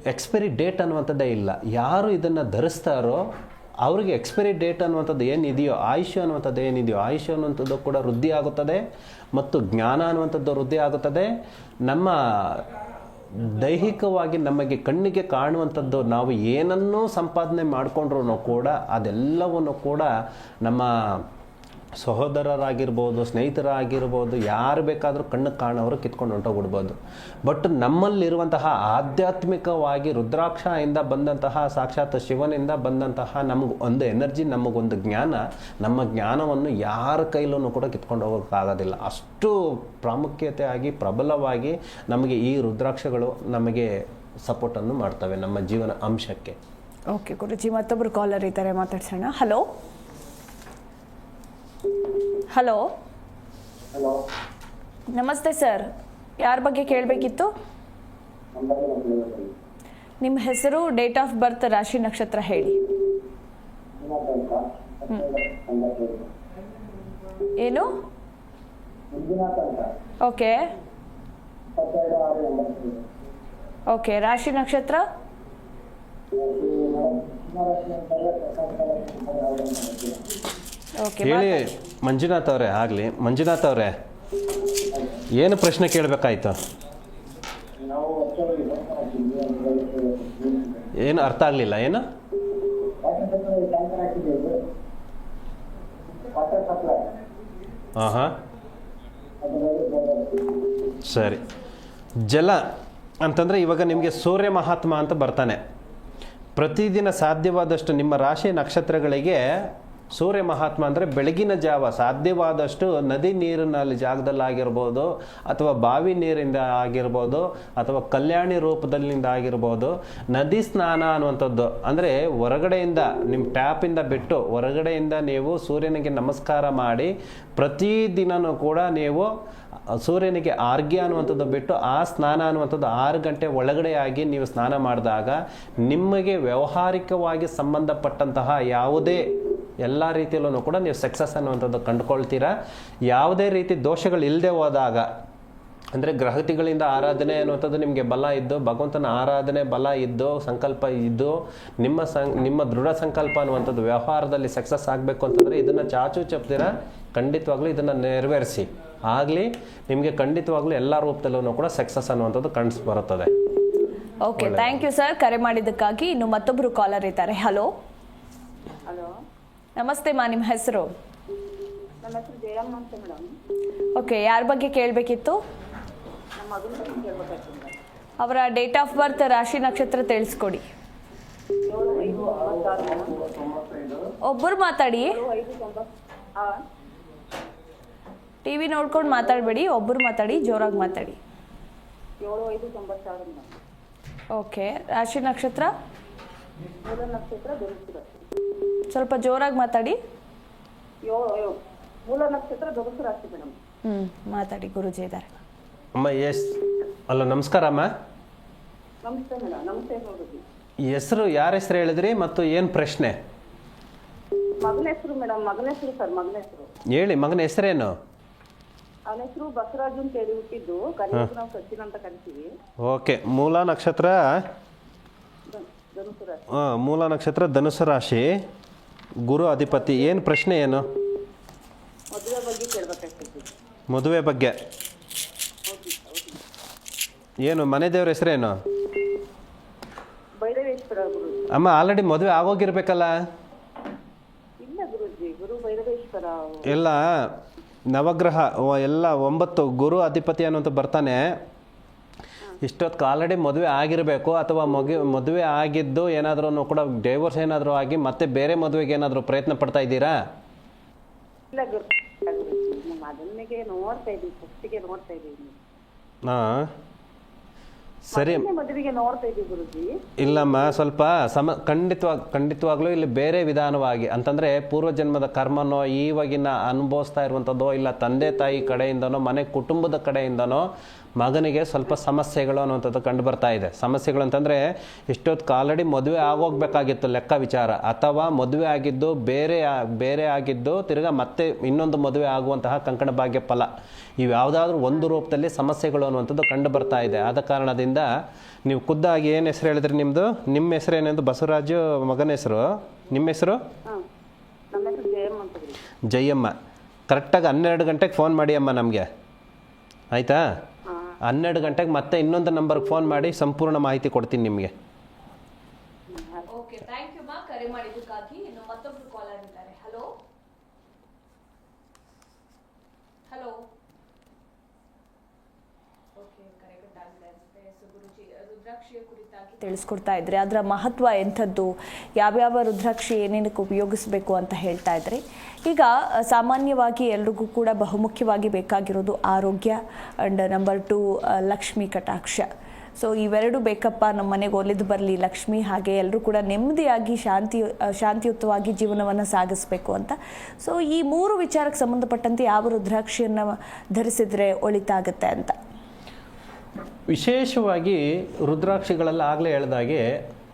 ಎಕ್ಸ್ಪೈರಿ ಡೇಟ್ ಅನ್ನುವಂಥದ್ದೇ ಇಲ್ಲ. ಯಾರು ಇದನ್ನು ಧರಿಸ್ತಾರೋ ಅವರಿಗೆ ಎಕ್ಸ್ಪೈರಿ ಡೇಟ್ ಅನ್ನುವಂಥದ್ದು ಏನಿದೆಯೋ, ಆಯುಷ್ಯ ಅನ್ನುವಂಥದ್ದು ಏನಿದೆಯೋ, ಆಯುಷ್ಯ ಅನ್ನುವಂಥದ್ದು ಕೂಡ ವೃದ್ಧಿ ಆಗುತ್ತದೆ ಮತ್ತು ಜ್ಞಾನ ಅನ್ನುವಂಥದ್ದು ವೃದ್ಧಿ ಆಗುತ್ತದೆ. ನಮ್ಮ ದೈಹಿಕವಾಗಿ ನಮಗೆ ಕಣ್ಣಿಗೆ ಕಾಣುವಂಥದ್ದು ನಾವು ಏನನ್ನೂ ಸಂಪಾದನೆ ಮಾಡಿಕೊಂಡ್ರೂ ಕೂಡ ಅದೆಲ್ಲವನ್ನು ಕೂಡ ನಮ್ಮ ಸಹೋದರರಾಗಿರ್ಬೋದು, ಸ್ನೇಹಿತರಾಗಿರ್ಬೋದು, ಯಾರು ಬೇಕಾದರೂ ಕಣ್ಣು ಕಾಣೋರು ಕಿತ್ಕೊಂಡು ಹೊಂಟೋಗ್ಬಿಡ್ಬೋದು. ಬಟ್ ನಮ್ಮಲ್ಲಿರುವಂತಹ ಆಧ್ಯಾತ್ಮಿಕವಾಗಿ ರುದ್ರಾಕ್ಷದಿಂದ ಬಂದಂತಹ, ಸಾಕ್ಷಾತ್ ಶಿವನಿಂದ ಬಂದಂತಹ ನಮಗೆ ಒಂದು ಎನರ್ಜಿ, ನಮಗೊಂದು ಜ್ಞಾನ, ನಮ್ಮ ಜ್ಞಾನವನ್ನು ಯಾರ ಕೈಲೂ ಕೂಡ ಕಿತ್ಕೊಂಡು ಹೋಗೋಕ್ಕಾಗೋದಿಲ್ಲ. ಅಷ್ಟು ಪ್ರಾಮುಖ್ಯತೆ ಆಗಿ ಪ್ರಬಲವಾಗಿ ನಮಗೆ ಈ ರುದ್ರಾಕ್ಷಗಳು ನಮಗೆ ಸಪೋರ್ಟನ್ನು ಮಾಡ್ತವೆ ನಮ್ಮ ಜೀವನ ಅಂಶಕ್ಕೆ. ಓಕೆ ಗುರುಜಿ ಮತ್ತೊಬ್ಬರು ಕಾಲರ್ ಇದ್ದಾರೆ, ಮಾತಾಡ್ಸೋಣ. Hello hello. ಹಲೋ. ನಮಸ್ತೆ ಸರ್. ಯಾರ ಬಗ್ಗೆ ಕೇಳಬೇಕಿತ್ತು? ನಿಮ್ಮ ಹೆಸರು ಡೇಟ್ ಆಫ್ ಬರ್ತ್ ರಾಶಿ ನಕ್ಷತ್ರ ಹೇಳಿ. ಏನು? ಓಕೆ. ಓಕೆ ರಾಶಿ ನಕ್ಷತ್ರ? ಓಕೆ ಹೇಳಿ. ಮಂಜುನಾಥ್ ಅವರೇ, ಆಗಲಿ. ಮಂಜುನಾಥ್ ಅವರೇ, ಏನು ಪ್ರಶ್ನೆ ಕೇಳಬೇಕಾಯ್ತು? ಏನು ಅರ್ಥ ಆಗಲಿಲ್ಲ, ಏನು? ಹಾಂ ಹಾಂ ಸರಿ. ಜಲ ಅಂತಂದರೆ ಇವಾಗ ನಿಮಗೆ ಸೂರ್ಯ ಮಹಾತ್ಮ ಅಂತ ಬರ್ತಾನೆ. ಪ್ರತಿದಿನ ಸಾಧ್ಯವಾದಷ್ಟು ನಿಮ್ಮ ರಾಶಿ ನಕ್ಷತ್ರಗಳಿಗೆ ಸೂರ್ಯ ಮಹಾತ್ಮ ಅಂದರೆ ಬೆಳಗಿನ ಜಾವ ಸಾಧ್ಯವಾದಷ್ಟು ನದಿ ನೀರಿನಲ್ಲಿ ಜಾಗದಲ್ಲಾಗಿರ್ಬೋದು ಅಥವಾ ಬಾವಿ ನೀರಿಂದ ಆಗಿರ್ಬೋದು ಅಥವಾ ಕಲ್ಯಾಣಿ ರೂಪದಲ್ಲಿಂದ ಆಗಿರ್ಬೋದು, ನದಿ ಸ್ನಾನ ಅನ್ನುವಂಥದ್ದು ಅಂದರೆ ಹೊರಗಡೆಯಿಂದ ನಿಮ್ಮ ಟ್ಯಾಪಿಂದ ಬಿಟ್ಟು ಹೊರಗಡೆಯಿಂದ ನೀವು ಸೂರ್ಯನಿಗೆ ನಮಸ್ಕಾರ ಮಾಡಿ ಪ್ರತಿದಿನನೂ ಕೂಡ ನೀವು ಸೂರ್ಯನಿಗೆ ಆರ್ಗ್ಯ ಅನ್ನುವಂಥದ್ದು ಬಿಟ್ಟು ಆ ಸ್ನಾನ ಅನ್ನುವಂಥದ್ದು ಆರು ಗಂಟೆ ಒಳಗಡೆ ಆಗಿ ನೀವು ಸ್ನಾನ ಮಾಡಿದಾಗ ನಿಮಗೆ ವ್ಯಾವಹಾರಿಕವಾಗಿ ಸಂಬಂಧಪಟ್ಟಂತಹ ಯಾವುದೇ ಎಲ್ಲ ರೀತಿಯಲ್ಲೂ ಕೂಡ ನೀವು ಸಕ್ಸಸ್ ಅನ್ನುವಂಥದ್ದು ಕಂಡುಕೊಳ್ತೀರಾ? ಯಾವುದೇ ರೀತಿ ದೋಷಗಳು ಇಲ್ಲದೆ ಹೋದಾಗ ಅಂದರೆ ಗ್ರಹತಿಗಳಿಂದ ಆರಾಧನೆ ಅನ್ನುವಂಥದ್ದು ನಿಮಗೆ ಬಲ ಇದ್ದು ಭಗವಂತನ ಆರಾಧನೆ ಬಲ ಇದ್ದು ಸಂಕಲ್ಪ ಇದ್ದು ನಿಮ್ಮ ಸಂ ನಿಮ್ಮ ದೃಢ ಸಂಕಲ್ಪ ಅನ್ನುವಂಥದ್ದು ವ್ಯವಹಾರದಲ್ಲಿ ಸಕ್ಸಸ್ ಆಗಬೇಕು ಅಂತಂದರೆ ಇದನ್ನು ಚಾಚು ಚಪ್ದಿರ ಖಂಡಿತವಾಗ್ಲೂ ಇದನ್ನು ನೆರವೇರಿಸಿ. ಆಗಲಿ ನಿಮಗೆ ಖಂಡಿತವಾಗ್ಲೂ ಎಲ್ಲ ರೂಪದಲ್ಲೂ ಕೂಡ ಸಕ್ಸಸ್ ಅನ್ನುವಂಥದ್ದು ಕಾಣಿಸ್ ಬರುತ್ತದೆ. ಓಕೆ ಥ್ಯಾಂಕ್ ಯು ಸರ್ ಕರೆ ಮಾಡಿದ್ದಕ್ಕಾಗಿ ಇನ್ನು ಮತ್ತೊಬ್ಬರು ಕಾಲರ್ ಇದ್ದಾರೆ. ಹಲೋ ಹಲೋ ನಮಸ್ತೆ ಮಾ ನಿಮ್ಮ ಹೆಸರು? ನನ್ನ ಹೆಸರು ಜಯಮ್ಮ ಅಂತ ಮೇಡಮ್. ಓಕೆ ಯಾರ ಬಗ್ಗೆ ಕೇಳಬೇಕಿತ್ತು? ನಮ್ಮ ಮಗನ ಬಗ್ಗೆ ಕೇಳ್ಬೇಕಾಗ್ತದೆ ಮೇಡಮ್. ಅವರ ಡೇಟ್ ಆಫ್ ಬರ್ತ್ ರಾಶಿ ನಕ್ಷತ್ರ ತಿಳಿಸ್ಕೊಡಿ. ಏಳು ಐದು ಒಂಬತ್ತಾರು ಒಬ್ಬರು ಮಾತಾಡಿ. ಏಳು ಐದು ತೊಂಬತ್ತು ಆ ಟಿ ವಿ ನೋಡ್ಕೊಂಡು ಮಾತಾಡಬೇಡಿ ಒಬ್ಬರು ಮಾತಾಡಿ ಜೋರಾಗಿ ಮಾತಾಡಿ. ಏಳು ಐದು ತೊಂಬತ್ತಾರು ಮೇಡಮ್. ಓಕೆ ರಾಶಿ ನಕ್ಷತ್ರ? ಮೂಲ ನಕ್ಷತ್ರ ರಾಶಿ ಸ್ವಲ್ಪ ಜೋರಾಗಿ ಮಾತಾಡಿ. ಅಯ್ಯೋ ಯೋ ಮೂಲ ನಕ್ಷತ್ರ ಧನುಸು ರಾಶಿ ಮೇಡಮ್ ಹ್ಞೂ ಮಾತಾಡಿ ಗುರುಜಿ ಇದ್ದಾರೆ. ಅಮ್ಮ ಎಸ್. ಅಲ್ಲ ನಮಸ್ಕಾರ ಅಮ್ಮ. ನಮಸ್ತೆ ಮೇಡಮ್ ನಮಸ್ತೆ ನೋಡಿದ್ವಿ ಹೆಸರು ಯಾರ ಹೆಸರು ಹೇಳಿದ್ರಿ ಮತ್ತು ಏನು ಪ್ರಶ್ನೆ? ಮಗನ ಹೆಸರು ಮೇಡಮ್ ಮಗನ ಹೆಸರು ಸರ್ ಮಗನ ಹೆಸರು. ಹೇಳಿ ಮಗನ ಹೆಸರೇನು? ಅವನ ಹೆಸರು ಬಸವರಾಜು ಅಂತ ಹೇಳಿ ಹುಟ್ಟಿದ್ದು ಕರೆಯೋದು ನಾವು ಸಚಿನ್ ಅಂತ ಕರಿತೀವಿ. ಓಕೆ ಮೂಲ ನಕ್ಷತ್ರ ಆ, ಮೂಲ ನಕ್ಷತ್ರ ಧನುಸು ರಾಶಿ. ಗುರು ಅಧಿಪತಿ ಏನು ಪ್ರಶ್ನೆ ಏನು? ಮದುವೆ ಬಗ್ಗೆ ಏನು ಮನೆ ದೇವ್ರ ಹೆಸರೇನು? ಅಮ್ಮ ಆಲ್ರೆಡಿ ಮದುವೆ ಆಗೋಗಿರ್ಬೇಕಲ್ಲ? ಎಲ್ಲ ನವಗ್ರಹ ಎಲ್ಲ ಒಂಬತ್ತು ಗುರು ಅಧಿಪತಿ ಅನ್ನೋಂಥ ಬರ್ತಾನೆ. ಇಷ್ಟೊತ್ತು ಆಲ್ರೆಡಿ ಮದುವೆ ಆಗಿರಬೇಕು ಅಥವಾ ಮಗು ಮದುವೆ ಆಗಿದ್ದು ಏನಾದರೂ ಕೂಡ ಡೈವರ್ಸ್ ಏನಾದರೂ ಆಗಿ ಮತ್ತೆ ಬೇರೆ ಮದುವೆಗೆ ಏನಾದರೂ ಪ್ರಯತ್ನ ಪಡ್ತಾ ಇದ್ದೀರಾ? ಇಲ್ಲ ಗುರು ನೋಡ್ತಾ ಫಸ್ಟಿಗೆ ನೋಡ್ತಾ ಹಾಂ. ಸರಿ. ಇಲ್ಲಮ್ಮ ಸ್ವಲ್ಪ ಸಮ ಖಂಡಿತವಾಗಿ ಖಂಡಿತವಾಗ್ಲೂ ಇಲ್ಲಿ ಬೇರೆ ವಿಧಾನವಾಗಿ ಅಂತಂದರೆ ಪೂರ್ವಜನ್ಮದ ಕರ್ಮನೋ ಈವಾಗಿನ ಅನುಭವಿಸ್ತಾ ಇರುವಂಥದ್ದೋ ಇಲ್ಲ ತಂದೆ ತಾಯಿ ಕಡೆಯಿಂದನೋ ಮನೆ ಕುಟುಂಬದ ಕಡೆಯಿಂದನೋ ಮಗನಿಗೆ ಸ್ವಲ್ಪ ಸಮಸ್ಯೆಗಳು ಅನ್ನುವಂಥದ್ದು ಕಂಡು ಬರ್ತಾ ಇದೆ. ಸಮಸ್ಯೆಗಳು ಅಂತಂದರೆ ಇಷ್ಟೊತ್ತು ಆಲ್ರೆಡಿ ಮದುವೆ ಆಗೋಗ್ಬೇಕಾಗಿತ್ತು ಲೆಕ್ಕ ವಿಚಾರ. ಅಥವಾ ಮದುವೆ ಆಗಿದ್ದು ಬೇರೆ ಬೇರೆ ಆಗಿದ್ದು ತಿರ್ಗಾ ಮತ್ತೆ ಇನ್ನೊಂದು ಮದುವೆ ಆಗುವಂತಹ ಕಂಕಣ ಭಾಗ್ಯ ಫಲ. ಇವು ಯಾವುದಾದ್ರೂ ಒಂದು ರೂಪದಲ್ಲಿ ಸಮಸ್ಯೆಗಳು ಅನ್ನುವಂಥದ್ದು ಕಂಡು ಬರ್ತಾ ಇದೆ. ಆದ ಕಾರಣದಿಂದ ನೀವು ಖುದ್ದಾಗಿ ಏನು ಹೆಸರು ಹೇಳಿದ್ರಿ ನಿಮ್ಮದು ನಿಮ್ಮ ಹೆಸರು ಏನೆಂದು ಬಸವರಾಜು ಮಗನ ಹೆಸರು? ನಿಮ್ಮ ಹೆಸರು? ಜಯಮ್ಮ ಕರೆಕ್ಟಾಗಿ ಹನ್ನೆರಡು ಗಂಟೆಗೆ ಫೋನ್ ಮಾಡಿ ಅಮ್ಮ ನಮಗೆ. ಆಯಿತಾ? ಹನ್ನೆರಡು ಗಂಟೆಗೆ ಮತ್ತೆ ಇನ್ನೊಂದು ನಂಬರ್ಗೆ ಫೋನ್ ಮಾಡಿ ಸಂಪೂರ್ಣ ಮಾಹಿತಿ ಕೊಡ್ತೀನಿ ನಿಮಗೆ ಓಕೆ ಥ್ಯಾಂಕ್ ಯು ಮಾ ಕರೆ ಮಾಡಿದ್ದಕ್ಕಾಗಿ ಇನ್ನು ಮತ್ತೊಬ್ರು ಕಾಲರ್ ಇದ್ದಾರೆ ಹಲೋ ಹಲೋ ಓಕೆ ಕರೆ ಕಟ್ಟಾಗಿದೆ ಅನ್ಸುತ್ತೆ ಸೊ ಗುರುಜಿ ರುದ್ರಾಕ್ಷಿಯ ಕುರಿತಾಗಿ ತಿಳಿಸ್ಕೊಡ್ತಾ ಇದ್ರಿ. ಅದರ ಮಹತ್ವ ಎಂಥದ್ದು? ಯಾವ್ಯಾವ ರುದ್ರಾಕ್ಷಿ ಏನೇನಕ್ಕೆ ಉಪಯೋಗಿಸಬೇಕು ಅಂತ ಹೇಳ್ತಾ ಇದ್ರಿ. ಈಗ ಸಾಮಾನ್ಯವಾಗಿ ಎಲ್ರಿಗೂ ಕೂಡ ಬಹುಮುಖ್ಯವಾಗಿ ಬೇಕಾಗಿರೋದು ಆರೋಗ್ಯ ಆ್ಯಂಡ್ ನಂಬರ್ ಟು ಲಕ್ಷ್ಮಿ ಕಟಾಕ್ಷ. ಸೊ, ಇವೆರಡು ಬೇಕಪ್ಪ, ನಮ್ಮ ಮನೆಗೆ ಒಲಿದು ಬರಲಿ ಲಕ್ಷ್ಮಿ, ಹಾಗೆ ಎಲ್ಲರೂ ಕೂಡ ನೆಮ್ಮದಿಯಾಗಿ ಶಾಂತಿ ಶಾಂತಿಯುತವಾಗಿ ಜೀವನವನ್ನು ಸಾಗಿಸಬೇಕು ಅಂತ. ಸೊ, ಈ ಮೂರು ವಿಚಾರಕ್ಕೆ ಸಂಬಂಧಪಟ್ಟಂತೆ ಯಾವ ರುದ್ರಾಕ್ಷಿಯನ್ನು ಧರಿಸಿದರೆ ಒಳಿತಾಗುತ್ತೆ ಅಂತ. ವಿಶೇಷವಾಗಿ ರುದ್ರಾಕ್ಷಿಗಳಲ್ಲಿ ಆಗಲೇ ಹೇಳ್ದಾಗೆ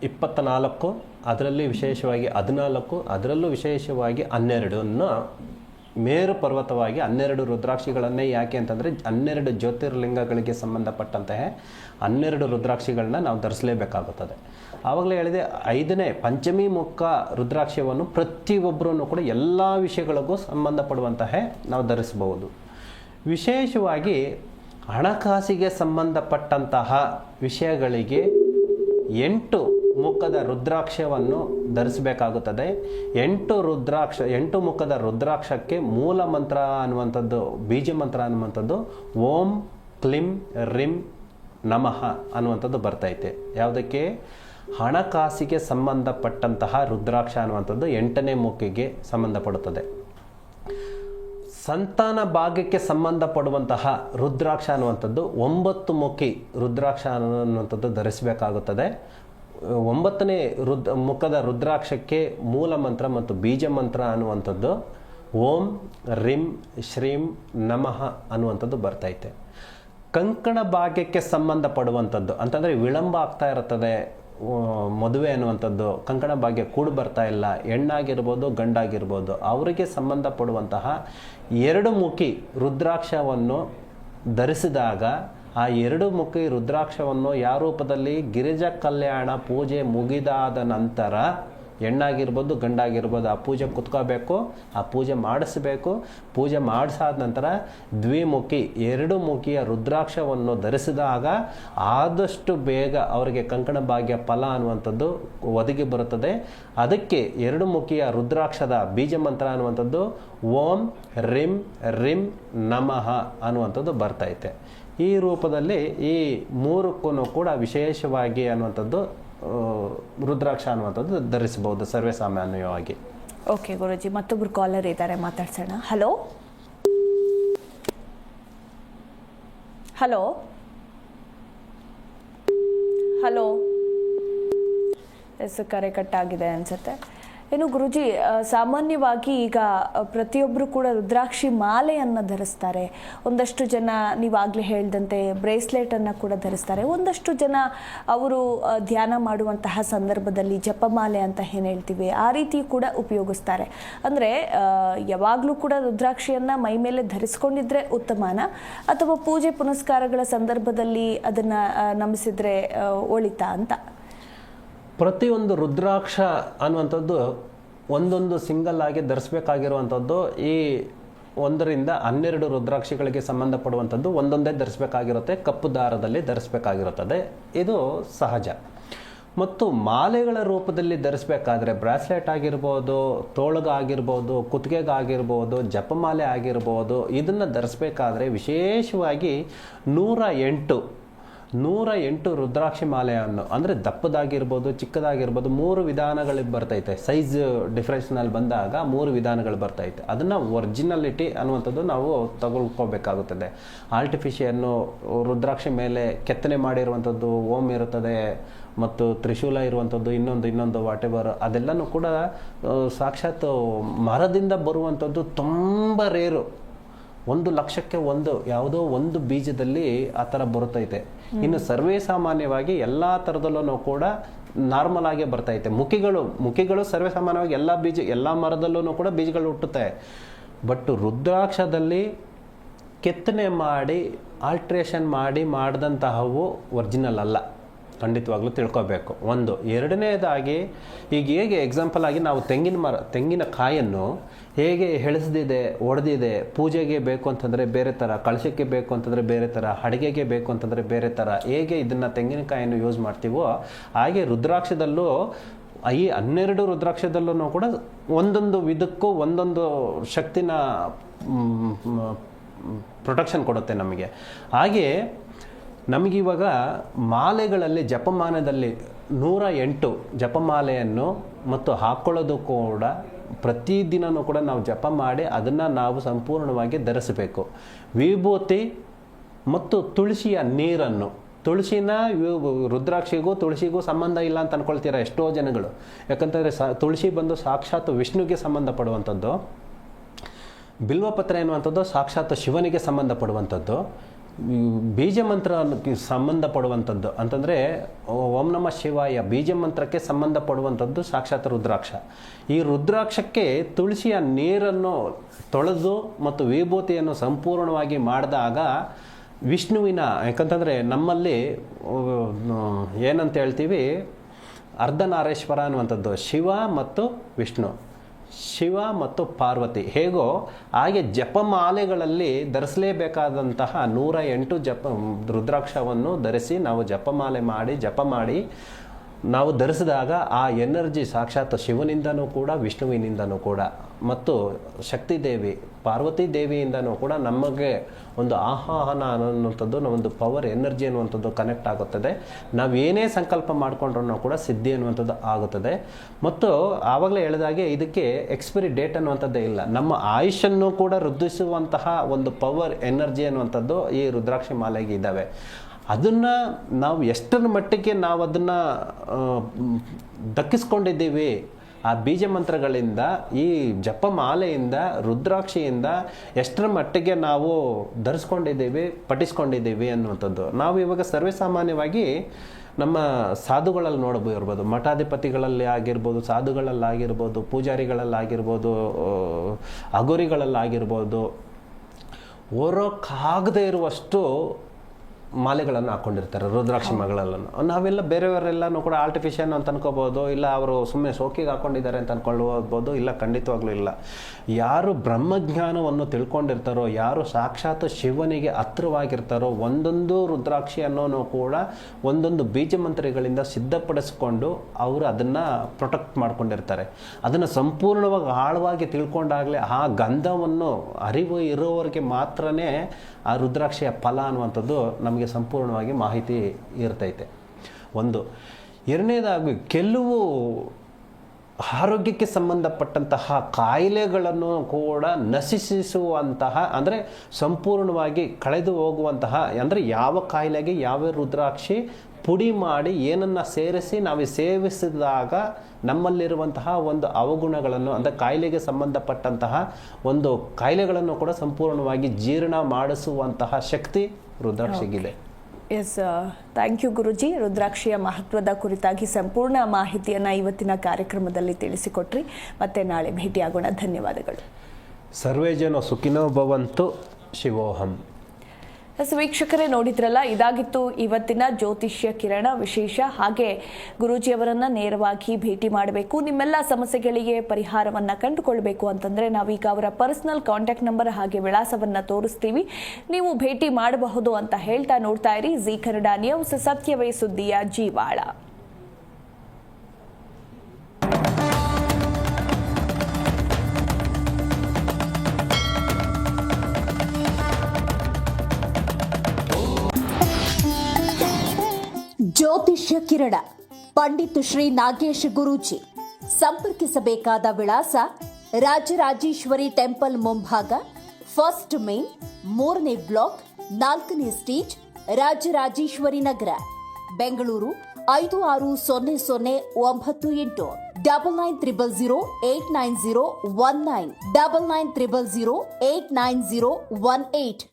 ಇಪ್ಪತ್ತ ನಾಲ್ಕು ಅದರಲ್ಲಿ ವಿಶೇಷವಾಗಿ ಹದಿನಾಲ್ಕು, ಅದರಲ್ಲೂ ವಿಶೇಷವಾಗಿ ಹನ್ನೆರಡನ್ನು ಮೇರು ಪರ್ವತವಾಗಿ ಹನ್ನೆರಡು ರುದ್ರಾಕ್ಷಿಗಳನ್ನೇ ಯಾಕೆ ಅಂತಂದರೆ ಹನ್ನೆರಡು ಜ್ಯೋತಿರ್ಲಿಂಗಗಳಿಗೆ ಸಂಬಂಧಪಟ್ಟಂತಹ ಹನ್ನೆರಡು ರುದ್ರಾಕ್ಷಿಗಳನ್ನ ನಾವು ಧರಿಸಲೇಬೇಕಾಗುತ್ತದೆ. ಆವಾಗಲೇ ಹೇಳಿದೆ, ಐದನೇ ಪಂಚಮಿ ಮುಖ ರುದ್ರಾಕ್ಷಿಯನ್ನು ಪ್ರತಿಯೊಬ್ಬರೂ ಕೂಡ ಎಲ್ಲ ವಿಷಯಗಳಿಗೂ ಸಂಬಂಧಪಡುವಂತಹ ನಾವು ಧರಿಸಬಹುದು. ವಿಶೇಷವಾಗಿ ಹಣಕಾಸಿಗೆ ಸಂಬಂಧಪಟ್ಟಂತಹ ವಿಷಯಗಳಿಗೆ ಎಂಟು ಮುಖದ ರುದ್ರಾಕ್ಷವನ್ನು ಧರಿಸಬೇಕಾಗುತ್ತದೆ. ಎಂಟು ರುದ್ರಾಕ್ಷ, ಎಂಟು ಮುಖದ ರುದ್ರಾಕ್ಷಕ್ಕೆ ಮೂಲ ಮಂತ್ರ ಅನ್ನುವಂಥದ್ದು, ಬೀಜ ಮಂತ್ರ ಅನ್ನುವಂಥದ್ದು, ಓಂ ಕ್ಲಿಂ ರಿಂ ನಮಃ ಅನ್ನುವಂಥದ್ದು ಬರ್ತೈತೆ. ಯಾವುದಕ್ಕೆ? ಹಣಕಾಸಿಗೆ ಸಂಬಂಧಪಟ್ಟಂತಹ ರುದ್ರಾಕ್ಷ ಅನ್ನುವಂಥದ್ದು ಎಂಟನೇ ಮುಖಿಗೆ ಸಂಬಂಧಪಡುತ್ತದೆ. ಸಂತಾನ ಭಾಗ್ಯಕ್ಕೆ ಸಂಬಂಧಪಡುವಂತಹ ರುದ್ರಾಕ್ಷ ಅನ್ನುವಂಥದ್ದು ಒಂಬತ್ತು ಮುಖಿ ರುದ್ರಾಕ್ಷ ಅನ್ನುವಂಥದ್ದು ಧರಿಸಬೇಕಾಗುತ್ತದೆ. ಒಂಬತ್ತನೇ ರುದ್ ಮುಖದ ರುದ್ರಾಕ್ಷಕ್ಕೆ ಮೂಲ ಮಂತ್ರ ಮತ್ತು ಬೀಜ ಮಂತ್ರ ಅನ್ನುವಂಥದ್ದು ಓಂ, ರಿಂ, ಶ್ರೀಂ, ನಮಃ ಅನ್ನುವಂಥದ್ದು ಬರ್ತೈತೆ. ಕಂಕಣ ಭಾಗ್ಯಕ್ಕೆ ಸಂಬಂಧಪಡುವಂಥದ್ದು ಅಂತಂದರೆ ವಿಳಂಬ ಆಗ್ತಾ ಇರುತ್ತದೆ. ಮದುವೆ ಅನ್ನುವಂಥದ್ದು ಕಂಕಣ ಭಾಗ್ಯ ಕೂಡು ಬರ್ತಾ ಇಲ್ಲ, ಹೆಣ್ಣಾಗಿರ್ಬೋದು ಗಂಡಾಗಿರ್ಬೋದು, ಅವರಿಗೆ ಸಂಬಂಧಪಡುವಂತಹ ಎರಡು ಮುಖಿ ರುದ್ರಾಕ್ಷವನ್ನು ಧರಿಸಿದಾಗ ಆ ಎರಡು ಮುಖಿ ರುದ್ರಾಕ್ಷವನ್ನು ಯಾವ ರೂಪದಲ್ಲಿ ಗಿರಿಜಾ ಕಲ್ಯಾಣ ಪೂಜೆ ಮುಗಿದಾದ ನಂತರ ಹೆಣ್ಣಾಗಿರ್ಬೋದು, ಗಂಡಾಗಿರ್ಬೋದು, ಆ ಪೂಜೆ ಕುತ್ಕೋಬೇಕು, ಆ ಪೂಜೆ ಮಾಡಿಸ್ಬೇಕು. ಪೂಜೆ ಮಾಡಿಸಾದ ನಂತರ ದ್ವಿಮುಖಿ, ಎರಡು ಮುಖಿಯ ರುದ್ರಾಕ್ಷವನ್ನು ಧರಿಸಿದಾಗ ಆದಷ್ಟು ಬೇಗ ಅವರಿಗೆ ಕಂಕಣ ಭಾಗ್ಯ ಫಲ ಅನ್ನುವಂಥದ್ದು ಒದಗಿ ಬರುತ್ತದೆ. ಅದಕ್ಕೆ ಎರಡು ಮುಖಿಯ ರುದ್ರಾಕ್ಷದ ಬೀಜ ಮಂತ್ರ ಅನ್ನುವಂಥದ್ದು ಓಂ ರಿಂ ರಿಂ ನಮಃ ಅನ್ನುವಂಥದ್ದು ಬರ್ತೈತೆ ಈ ರೂಪದಲ್ಲಿ ಈ ಮೂರಕ್ಕೂ ಕೂಡ ವಿಶೇಷವಾಗಿ ಅನ್ನುವಂಥದ್ದು ರುದ್ರಾಕ್ಷ ಅನ್ನುವಂಥದ್ದು ಧರಿಸಬಹುದು ಸರ್ವೇ ಸಾಮಾನ್ಯವಾಗಿ ಓಕೆ ಗುರುಜಿ, ಮತ್ತೊಬ್ರು ಕಾಲರ್ ಇದ್ದಾರೆ, ಮಾತಾಡ್ಸೋಣ. ಹಲೋ ಹಲೋ ಹಲೋ ಎಸ್ ಕರೆ ಆಗಿದೆ ಅನ್ಸುತ್ತೆ. ಏನು ಗುರುಜಿ ಸಾಮಾನ್ಯವಾಗಿ ಈಗ ಪ್ರತಿಯೊಬ್ಬರು ಕೂಡ ರುದ್ರಾಕ್ಷಿ ಮಾಲೆಯನ್ನು ಧರಿಸ್ತಾರೆ. ಒಂದಷ್ಟು ಜನ ನೀವಾಗಲೇ ಹೇಳಿದಂತೆ ಬ್ರೇಸ್ಲೆಟನ್ನು ಕೂಡ ಧರಿಸ್ತಾರೆ. ಒಂದಷ್ಟು ಜನ ಅವರು ಧ್ಯಾನ ಮಾಡುವಂತಹ ಸಂದರ್ಭದಲ್ಲಿ ಜಪಮಾಲೆ ಅಂತ ಏನು ಹೇಳ್ತೀವಿ ಆ ರೀತಿ ಕೂಡ ಉಪಯೋಗಿಸ್ತಾರೆ. ಅಂದರೆ ಯಾವಾಗಲೂ ಕೂಡ ರುದ್ರಾಕ್ಷಿಯನ್ನು ಮೈ ಮೇಲೆ ಧರಿಸ್ಕೊಂಡಿದ್ರೆ ಉತ್ತಮನ ಅಥವಾ ಪೂಜೆ ಪುನಸ್ಕಾರಗಳ ಸಂದರ್ಭದಲ್ಲಿ ಅದನ್ನು ನಂಬಿಸಿದ್ರೆ ಆ, ಒಳಿತಾ ಅಂತ. ಪ್ರತಿಯೊಂದು ರುದ್ರಾಕ್ಷ ಅನ್ನುವಂಥದ್ದು ಒಂದೊಂದು ಸಿಂಗಲ್ ಆಗಿ ಧರಿಸ್ಬೇಕಾಗಿರುವಂಥದ್ದು, ಈ ಒಂದರಿಂದ ಹನ್ನೆರಡು ರುದ್ರಾಕ್ಷಿಗಳಿಗೆ ಸಂಬಂಧಪಡುವಂಥದ್ದು ಒಂದೊಂದೇ ಧರಿಸಬೇಕಾಗಿರುತ್ತೆ, ಕಪ್ಪು ದಾರದಲ್ಲಿ ಧರಿಸಬೇಕಾಗಿರುತ್ತದೆ. ಇದು ಸಹಜ. ಮತ್ತು ಮಾಲೆಗಳ ರೂಪದಲ್ಲಿ ಧರಿಸಬೇಕಾದ್ರೆ ಬ್ರಾಸ್ಲೆಟ್ ಆಗಿರ್ಬೋದು ತೋಳಗಾಗಿರ್ಬೋದು ಕುತ್ತಿಗೆಗಾಗಿರ್ಬೋದು ಜಪಮಾಲೆ ಆಗಿರ್ಬೋದು, ಇದನ್ನು ಧರಿಸಬೇಕಾದ್ರೆ ವಿಶೇಷವಾಗಿ ನೂರ ಎಂಟು ನೂರ ಎಂಟು ರುದ್ರಾಕ್ಷಿ ಮಾಲೆಯನ್ನು, ಅಂದರೆ ದಪ್ಪದಾಗಿರ್ಬೋದು, ಚಿಕ್ಕದಾಗಿರ್ಬೋದು, ಮೂರು ವಿಧಾನಗಳು ಬರ್ತೈತೆ. ಸೈಜ್ ಡಿಫ್ರೆನ್ಸ್ನಲ್ಲಿ ಬಂದಾಗ ಮೂರು ವಿಧಾನಗಳು ಬರ್ತೈತೆ. ಅದನ್ನು ಒರಿಜಿನಲಿಟಿ ಅನ್ನುವಂಥದ್ದು ನಾವು ತಗೊಳ್ಕೋಬೇಕಾಗುತ್ತದೆ. ಆರ್ಟಿಫಿಷಿಯನ್ನು ರುದ್ರಾಕ್ಷಿ ಮೇಲೆ ಕೆತ್ತನೆ ಮಾಡಿರುವಂಥದ್ದು ಓಮ್ ಇರುತ್ತದೆ, ಮತ್ತು ತ್ರಿಶೂಲ ಇರುವಂಥದ್ದು, ಇನ್ನೊಂದು ಇನ್ನೊಂದು ವಾಟ್ ಎವರ್ ಅದೆಲ್ಲನೂ ಕೂಡ ಸಾಕ್ಷಾತ್ ಮರದಿಂದ ಬರುವಂಥದ್ದು ತುಂಬ ರೇರು ಒಂದು ಲಕ್ಷಕ್ಕೆ ಒಂದು ಯಾವುದೋ ಒಂದು ಬೀಜದಲ್ಲಿ ಆ ಥರ ಬರುತ್ತೈತೆ. ಇನ್ನು ಸರ್ವೇ ಸಾಮಾನ್ಯವಾಗಿ ಎಲ್ಲ ಥರದಲ್ಲೂ ಕೂಡ ನಾರ್ಮಲ್ ಆಗೇ ಬರ್ತೈತೆ ಮುಖಿಗಳು ಮುಖಿಗಳು ಸರ್ವೇ ಸಾಮಾನ್ಯವಾಗಿ ಎಲ್ಲ ಬೀಜ ಎಲ್ಲ ಮರದಲ್ಲೂ ಕೂಡ ಬೀಜಗಳು ಹುಟ್ಟುತ್ತೆ. ಬಟ್ ರುದ್ರಾಕ್ಷದಲ್ಲಿ ಕೆತ್ತನೆ ಮಾಡಿ ಆಲ್ಟ್ರೇಷನ್ ಮಾಡಿ ಮಾಡಿದಂತಹವು ಒರಿಜಿನಲ್ ಅಲ್ಲ. ಖಂಡಿತವಾಗ್ಲೂ ತಿಳ್ಕೊಬೇಕು. ಒಂದು, ಎರಡನೇದಾಗಿ ಈಗ ಹೇಗೆ ಎಕ್ಸಾಂಪಲ್ ಆಗಿ ನಾವು ತೆಂಗಿನ ಮರ, ತೆಂಗಿನ ಕಾಯನ್ನು ಹೇಗೆ ಹೆಳಸ್ದಿದೆ, ಒಡೆದಿದೆ, ಪೂಜೆಗೆ ಬೇಕು ಅಂತಂದರೆ ಬೇರೆ ಥರ, ಕಳಶಕ್ಕೆ ಬೇಕು ಅಂತಂದರೆ ಬೇರೆ ಥರ, ಅಡುಗೆಗೆ ಬೇಕು ಅಂತಂದರೆ ಬೇರೆ ಥರ, ಹೇಗೆ ಇದನ್ನು ತೆಂಗಿನಕಾಯನ್ನು ಯೂಸ್ ಮಾಡ್ತೀವೋ ಹಾಗೆ ರುದ್ರಾಕ್ಷದಲ್ಲೂ ಈ ಹನ್ನೆರಡು ರುದ್ರಾಕ್ಷದಲ್ಲೂ ಕೂಡ ಒಂದೊಂದು ವಿಧಕ್ಕೂ ಒಂದೊಂದು ಶಕ್ತಿನ ಪ್ರೊಟೆಕ್ಷನ್ ಕೊಡುತ್ತೆ ನಮಗೆ. ಹಾಗೆ ನಮಗಿವಾಗ ಮಾಲೆಗಳಲ್ಲಿ ಜಪಮಾನದಲ್ಲಿ ನೂರ ಎಂಟು ಜಪಮಾಲೆಯನ್ನು ಮತ್ತು ಹಾಕ್ಕೊಳ್ಳೋದು ಕೂಡ ಪ್ರತಿದಿನವೂ ಕೂಡ ನಾವು ಜಪ ಮಾಡಿ ಅದನ್ನು ನಾವು ಸಂಪೂರ್ಣವಾಗಿ ಧರಿಸಬೇಕು. ವಿಭೂತಿ ಮತ್ತು ತುಳಸಿಯ ನೀರನ್ನು. ತುಳಸಿನ ರುದ್ರಾಕ್ಷಿಗೂ ತುಳಸಿಗೂ ಸಂಬಂಧ ಇಲ್ಲ ಅಂತ ಅನ್ಕೊಳ್ತೀರ ಎಷ್ಟೋ ಜನಗಳು. ಯಾಕಂತಂದರೆ ಸ ತುಳಸಿ ಬಂದು ಸಾಕ್ಷಾತ್ ವಿಷ್ಣುಗೆ ಸಂಬಂಧಪಡುವಂಥದ್ದು. ಬಿಲ್ವಪತ್ರ ಎನ್ನುವಂಥದ್ದು ಸಾಕ್ಷಾತ್ ಶಿವನಿಗೆ ಸಂಬಂಧಪಡುವಂಥದ್ದು. ಬೀಜ ಮಂತ್ರಕ್ಕೆ ಸಂಬಂಧಪಡುವಂಥದ್ದು. ಅಂತಂದರೆ, ಓಂ ನಮ ಶಿವಾಯ ಬೀಜ ಮಂತ್ರಕ್ಕೆ ಸಂಬಂಧಪಡುವಂಥದ್ದು ಸಾಕ್ಷಾತ್ ರುದ್ರಾಕ್ಷ. ಈ ರುದ್ರಾಕ್ಷಕ್ಕೆ ತುಳಸಿಯ ನೀರನ್ನು ತೊಳೆದು ಮತ್ತು ವಿಭೂತಿಯನ್ನು ಸಂಪೂರ್ಣವಾಗಿ ಮಾಡಿದಾಗ ವಿಷ್ಣುವಿನ, ಯಾಕಂತಂದರೆ ನಮ್ಮಲ್ಲಿ ಏನಂತ ಹೇಳ್ತೀವಿ? ಅರ್ಧನಾರೇಶ್ವರ ಅನ್ನುವಂಥದ್ದು. ಶಿವ ಮತ್ತು ವಿಷ್ಣು. ಶಿವ ಮತ್ತು ಪಾರ್ವತಿ. ಹೇಗೋ, ಹಾಗೆ ಜಪಮಾಲೆಗಳಲ್ಲಿ ಧರಿಸಲೇಬೇಕಾದಂತಹ ನೂರ ಎಂಟು ಜಪ ರುದ್ರಾಕ್ಷವನ್ನು ಧರಿಸಿ ನಾವು ಜಪಮಾಲೆ ಮಾಡಿ, ಜಪ ಮಾಡಿ ನಾವು ಧರಿಸಿದಾಗ ಆ ಎನರ್ಜಿ ಸಾಕ್ಷಾತ್ ಶಿವನಿಂದನೂ ಕೂಡ, ವಿಷ್ಣುವಿನಿಂದನೂ ಕೂಡ. ಮತ್ತು ಶಕ್ತಿ ದೇವಿ, ಪಾರ್ವತಿ ದೇವಿಯಿಂದನೂ ಕೂಡ ನಮಗೆ ಒಂದು ಆಹ್ವಾನ ಅನ್ನುವಂಥದ್ದು, ಒಂದು ಪವರ್ ಎನರ್ಜಿ ಅನ್ನುವಂಥದ್ದು ಕನೆಕ್ಟ್ ಆಗುತ್ತದೆ. ನಾವು ಏನೇ ಸಂಕಲ್ಪ ಮಾಡಿಕೊಂಡ್ರೂ ಕೂಡ ಸಿದ್ಧಿ ಅನ್ನುವಂಥದ್ದು ಆಗುತ್ತದೆ. ಮತ್ತು ಆವಾಗಲೇ ಹೇಳಿದಾಗೆ ಇದಕ್ಕೆ ಎಕ್ಸ್ಪೈರಿ ಡೇಟ್ ಅನ್ನುವಂಥದ್ದೇ ಇಲ್ಲ. ನಮ್ಮ ಆಯುಷನ್ನು ಕೂಡ ವೃದ್ಧಿಸುವಂತಹ ಒಂದು ಪವರ್ ಎನರ್ಜಿ ಅನ್ನುವಂಥದ್ದು ಈ ರುದ್ರಾಕ್ಷಿ ಮಾಲೆಗೆ ಇದ್ದಾವೆ. ಅದನ್ನು ನಾವು ಎಷ್ಟರ ಮಟ್ಟಿಗೆ ನಾವು ಅದನ್ನು ದಕ್ಕಿಸ್ಕೊಂಡಿದ್ದೀವಿ, ಆ ಬೀಜ ಮಂತ್ರಗಳಿಂದ, ಈ ಜಪಮಾಲೆಯಿಂದ ರುದ್ರಾಕ್ಷಿಯಿಂದ ಎಷ್ಟರ ಮಟ್ಟಿಗೆ ನಾವು ಧರಿಸ್ಕೊಂಡಿದ್ದೀವಿ, ಪಠಿಸ್ಕೊಂಡಿದ್ದೀವಿ ಅನ್ನುವಂಥದ್ದು. ನಾವು ಇವಾಗ ಸರ್ವೇ ಸಾಮಾನ್ಯವಾಗಿ ನಮ್ಮ ಸಾಧುಗಳಲ್ಲಿ ನೋಡಬಹುದು ಮಠಾಧಿಪತಿಗಳಲ್ಲಿ ಆಗಿರ್ಬೋದು, ಸಾಧುಗಳಲ್ಲಾಗಿರ್ಬೋದು, ಪೂಜಾರಿಗಳಲ್ಲಾಗಿರ್ಬೋದು ಅಗೋರಿಗಳಲ್ಲಾಗಿರ್ಬೋದು ಓರೋಕ್ಕಾಗದೇ ಇರುವಷ್ಟು ಮಾಲೆಗಳನ್ನು ಹಾಕೊಂಡಿರ್ತಾರೆ ರುದ್ರಾಕ್ಷಿ ಮಾಲೆಗಳನ್ನು ನಾವೆಲ್ಲ ಬೇರೆಯವರೆಲ್ಲನೂ ಕೂಡ ಆರ್ಟಿಫಿಷಿಯಲ್ ಅಂತ ಅನ್ಕೋಬೋದು ಇಲ್ಲ ಅವರು ಸುಮ್ಮನೆ ಸೋಕಿಗೆ ಹಾಕೊಂಡಿದ್ದಾರೆ ಅಂತ ಅನ್ಕೊಳ್ಬೋದು ಇಲ್ಲ ಖಂಡಿತವಾಗ್ಲೂ ಇಲ್ಲ. ಯಾರು ಬ್ರಹ್ಮಜ್ಞಾನವನ್ನು ತಿಳ್ಕೊಂಡಿರ್ತಾರೋ ಯಾರು ಸಾಕ್ಷಾತ್ ಶಿವನಿಗೆ ಹತ್ರವಾಗಿರ್ತಾರೋ ಒಂದೊಂದು ರುದ್ರಾಕ್ಷಿ ಅನ್ನೋನು ಕೂಡ ಒಂದೊಂದು ಬೀಜ ಮಂತ್ರಿಗಳಿಂದ ಸಿದ್ಧಪಡಿಸಿಕೊಂಡು ಅವರು ಅದನ್ನು ಪ್ರೊಟೆಕ್ಟ್ ಮಾಡ್ಕೊಂಡಿರ್ತಾರೆ. ಅದನ್ನು ಸಂಪೂರ್ಣವಾಗಿ ಆಳವಾಗಿ ತಿಳ್ಕೊಂಡಾಗಲೇ ಆ ಗಂಧವನ್ನು ಅರಿವು ಇರೋವರೆಗೆ ಮಾತ್ರನೇ ಆ ರುದ್ರಾಕ್ಷಿಯ ಫಲ ಅನ್ನುವಂಥದ್ದು ನಮಗೆ ಸಂಪೂರ್ಣವಾಗಿ ಮಾಹಿತಿ ಇರ್ತೈತೆ. ಒಂದು, ಎರಡನೇದಾಗಿ ಕೆಲವು ಆರೋಗ್ಯಕ್ಕೆ ಸಂಬಂಧಪಟ್ಟಂತಹ ಕಾಯಿಲೆಗಳನ್ನು ಕೂಡ ನಶಿಸುವಂತಹ ಅಂದರೆ ಸಂಪೂರ್ಣವಾಗಿ ಕಳೆದು ಹೋಗುವಂತಹ, ಅಂದರೆ ಯಾವ ಕಾಯಿಲೆಗೆ ಯಾವ ರುದ್ರಾಕ್ಷಿ ಪುಡಿ ಮಾಡಿ ಏನನ್ನು ಸೇರಿಸಿ ನಾವು ಸೇವಿಸಿದಾಗ ನಮ್ಮಲ್ಲಿರುವಂತಹ ಒಂದು ಅವಗುಣಗಳನ್ನು, ಅಂದರೆ ಕಾಯಿಲೆಗೆ ಸಂಬಂಧಪಟ್ಟಂತಹ ಒಂದು ಕಾಯಿಲೆಗಳನ್ನು ಕೂಡ ಸಂಪೂರ್ಣವಾಗಿ ಜೀರ್ಣ ಮಾಡಿಸುವಂತಹ ಶಕ್ತಿ ರುದ್ರಾಕ್ಷಿಗಿದೆ ಎಸ್ ಥ್ಯಾಂಕ್ ಯು ಗುರುಜಿ ರುದ್ರಾಕ್ಷಿಯ ಮಹತ್ವದ ಕುರಿತಾಗಿ ಸಂಪೂರ್ಣ ಮಾಹಿತಿಯನ್ನು ಇವತ್ತಿನ ಕಾರ್ಯಕ್ರಮದಲ್ಲಿ ತಿಳಿಸಿಕೊಟ್ರಿ. ಮತ್ತೆ ನಾಳೆ ಭೇಟಿಯಾಗೋಣ. ಧನ್ಯವಾದಗಳು. ಸರ್ವೇ ಜನ ಸುಖಿನೋ ಭವಂತು. ಶಿವೋಹಂ. ವೀಕ್ಷಕರೇ ನೋಡಿದ್ರಲ್ಲ, ಇದಾಗಿತ್ತು ಇವತ್ತಿನ ಜ್ಯೋತಿಷ್ಯ ಕಿರಣ ವಿಶೇಷ. ಹಾಗೆ ಗುರೂಜಿಯವರನ್ನ ನೇರವಾಗಿ ಭೇಟಿ ಮಾಡಬೇಕು, ನಿಮ್ಮೆಲ್ಲ ಸಮಸ್ಯೆಗಳಿಗೆ ಪರಿಹಾರವನ್ನ ಕಂಡುಕೊಳ್ಬೇಕು ಅಂತಂದ್ರೆ ನಾವೀಗ ಅವರ ಪರ್ಸನಲ್ ಕಾಂಟ್ಯಾಕ್ಟ್ ನಂಬರ್ ಹಾಗೆ ವಿಳಾಸವನ್ನ ತೋರಿಸ್ತೀವಿ. ನೀವು ಭೇಟಿ ಮಾಡಬಹುದು ಅಂತ ಹೇಳ್ತಾ ನೋಡ್ತಾ ಇರಿ. ಜಿ ಕನ್ನಡ ನ್ಯೂಸ್, ಸತ್ಯವೇ ಸುದ್ದಿಯ ಜೀವಾಳ. ಜ್ಯೋತಿಷ್ಯ ಕಿರಣ. ಪಂಡಿತ್ ಶ್ರೀ ನಾಗೇಶ್ ಗುರೂಜಿ. ಸಂಪರ್ಕಿಸಬೇಕಾದ ವಿಳಾಸ ರಾಜರಾಜೇಶ್ವರಿ ಟೆಂಪಲ್ ಮುಂಭಾಗ, ಫಸ್ಟ್ ಮೇನ್, ಮೂರನೇ ಬ್ಲಾಕ್, ನಾಲ್ಕನೇ ಸ್ಟೇಜ್, ರಾಜರಾಜೇಶ್ವರಿ ನಗರ. ಬೆಂಗಳೂರು ಐದು ಆರು ಸೊನ್ನೆ ಸೊನ್ನೆ ಒಂಬತ್ತು ಎಂಟು. Double nine triple zero eight nine zero one nine. Double nine triple zero eight nine zero one eight.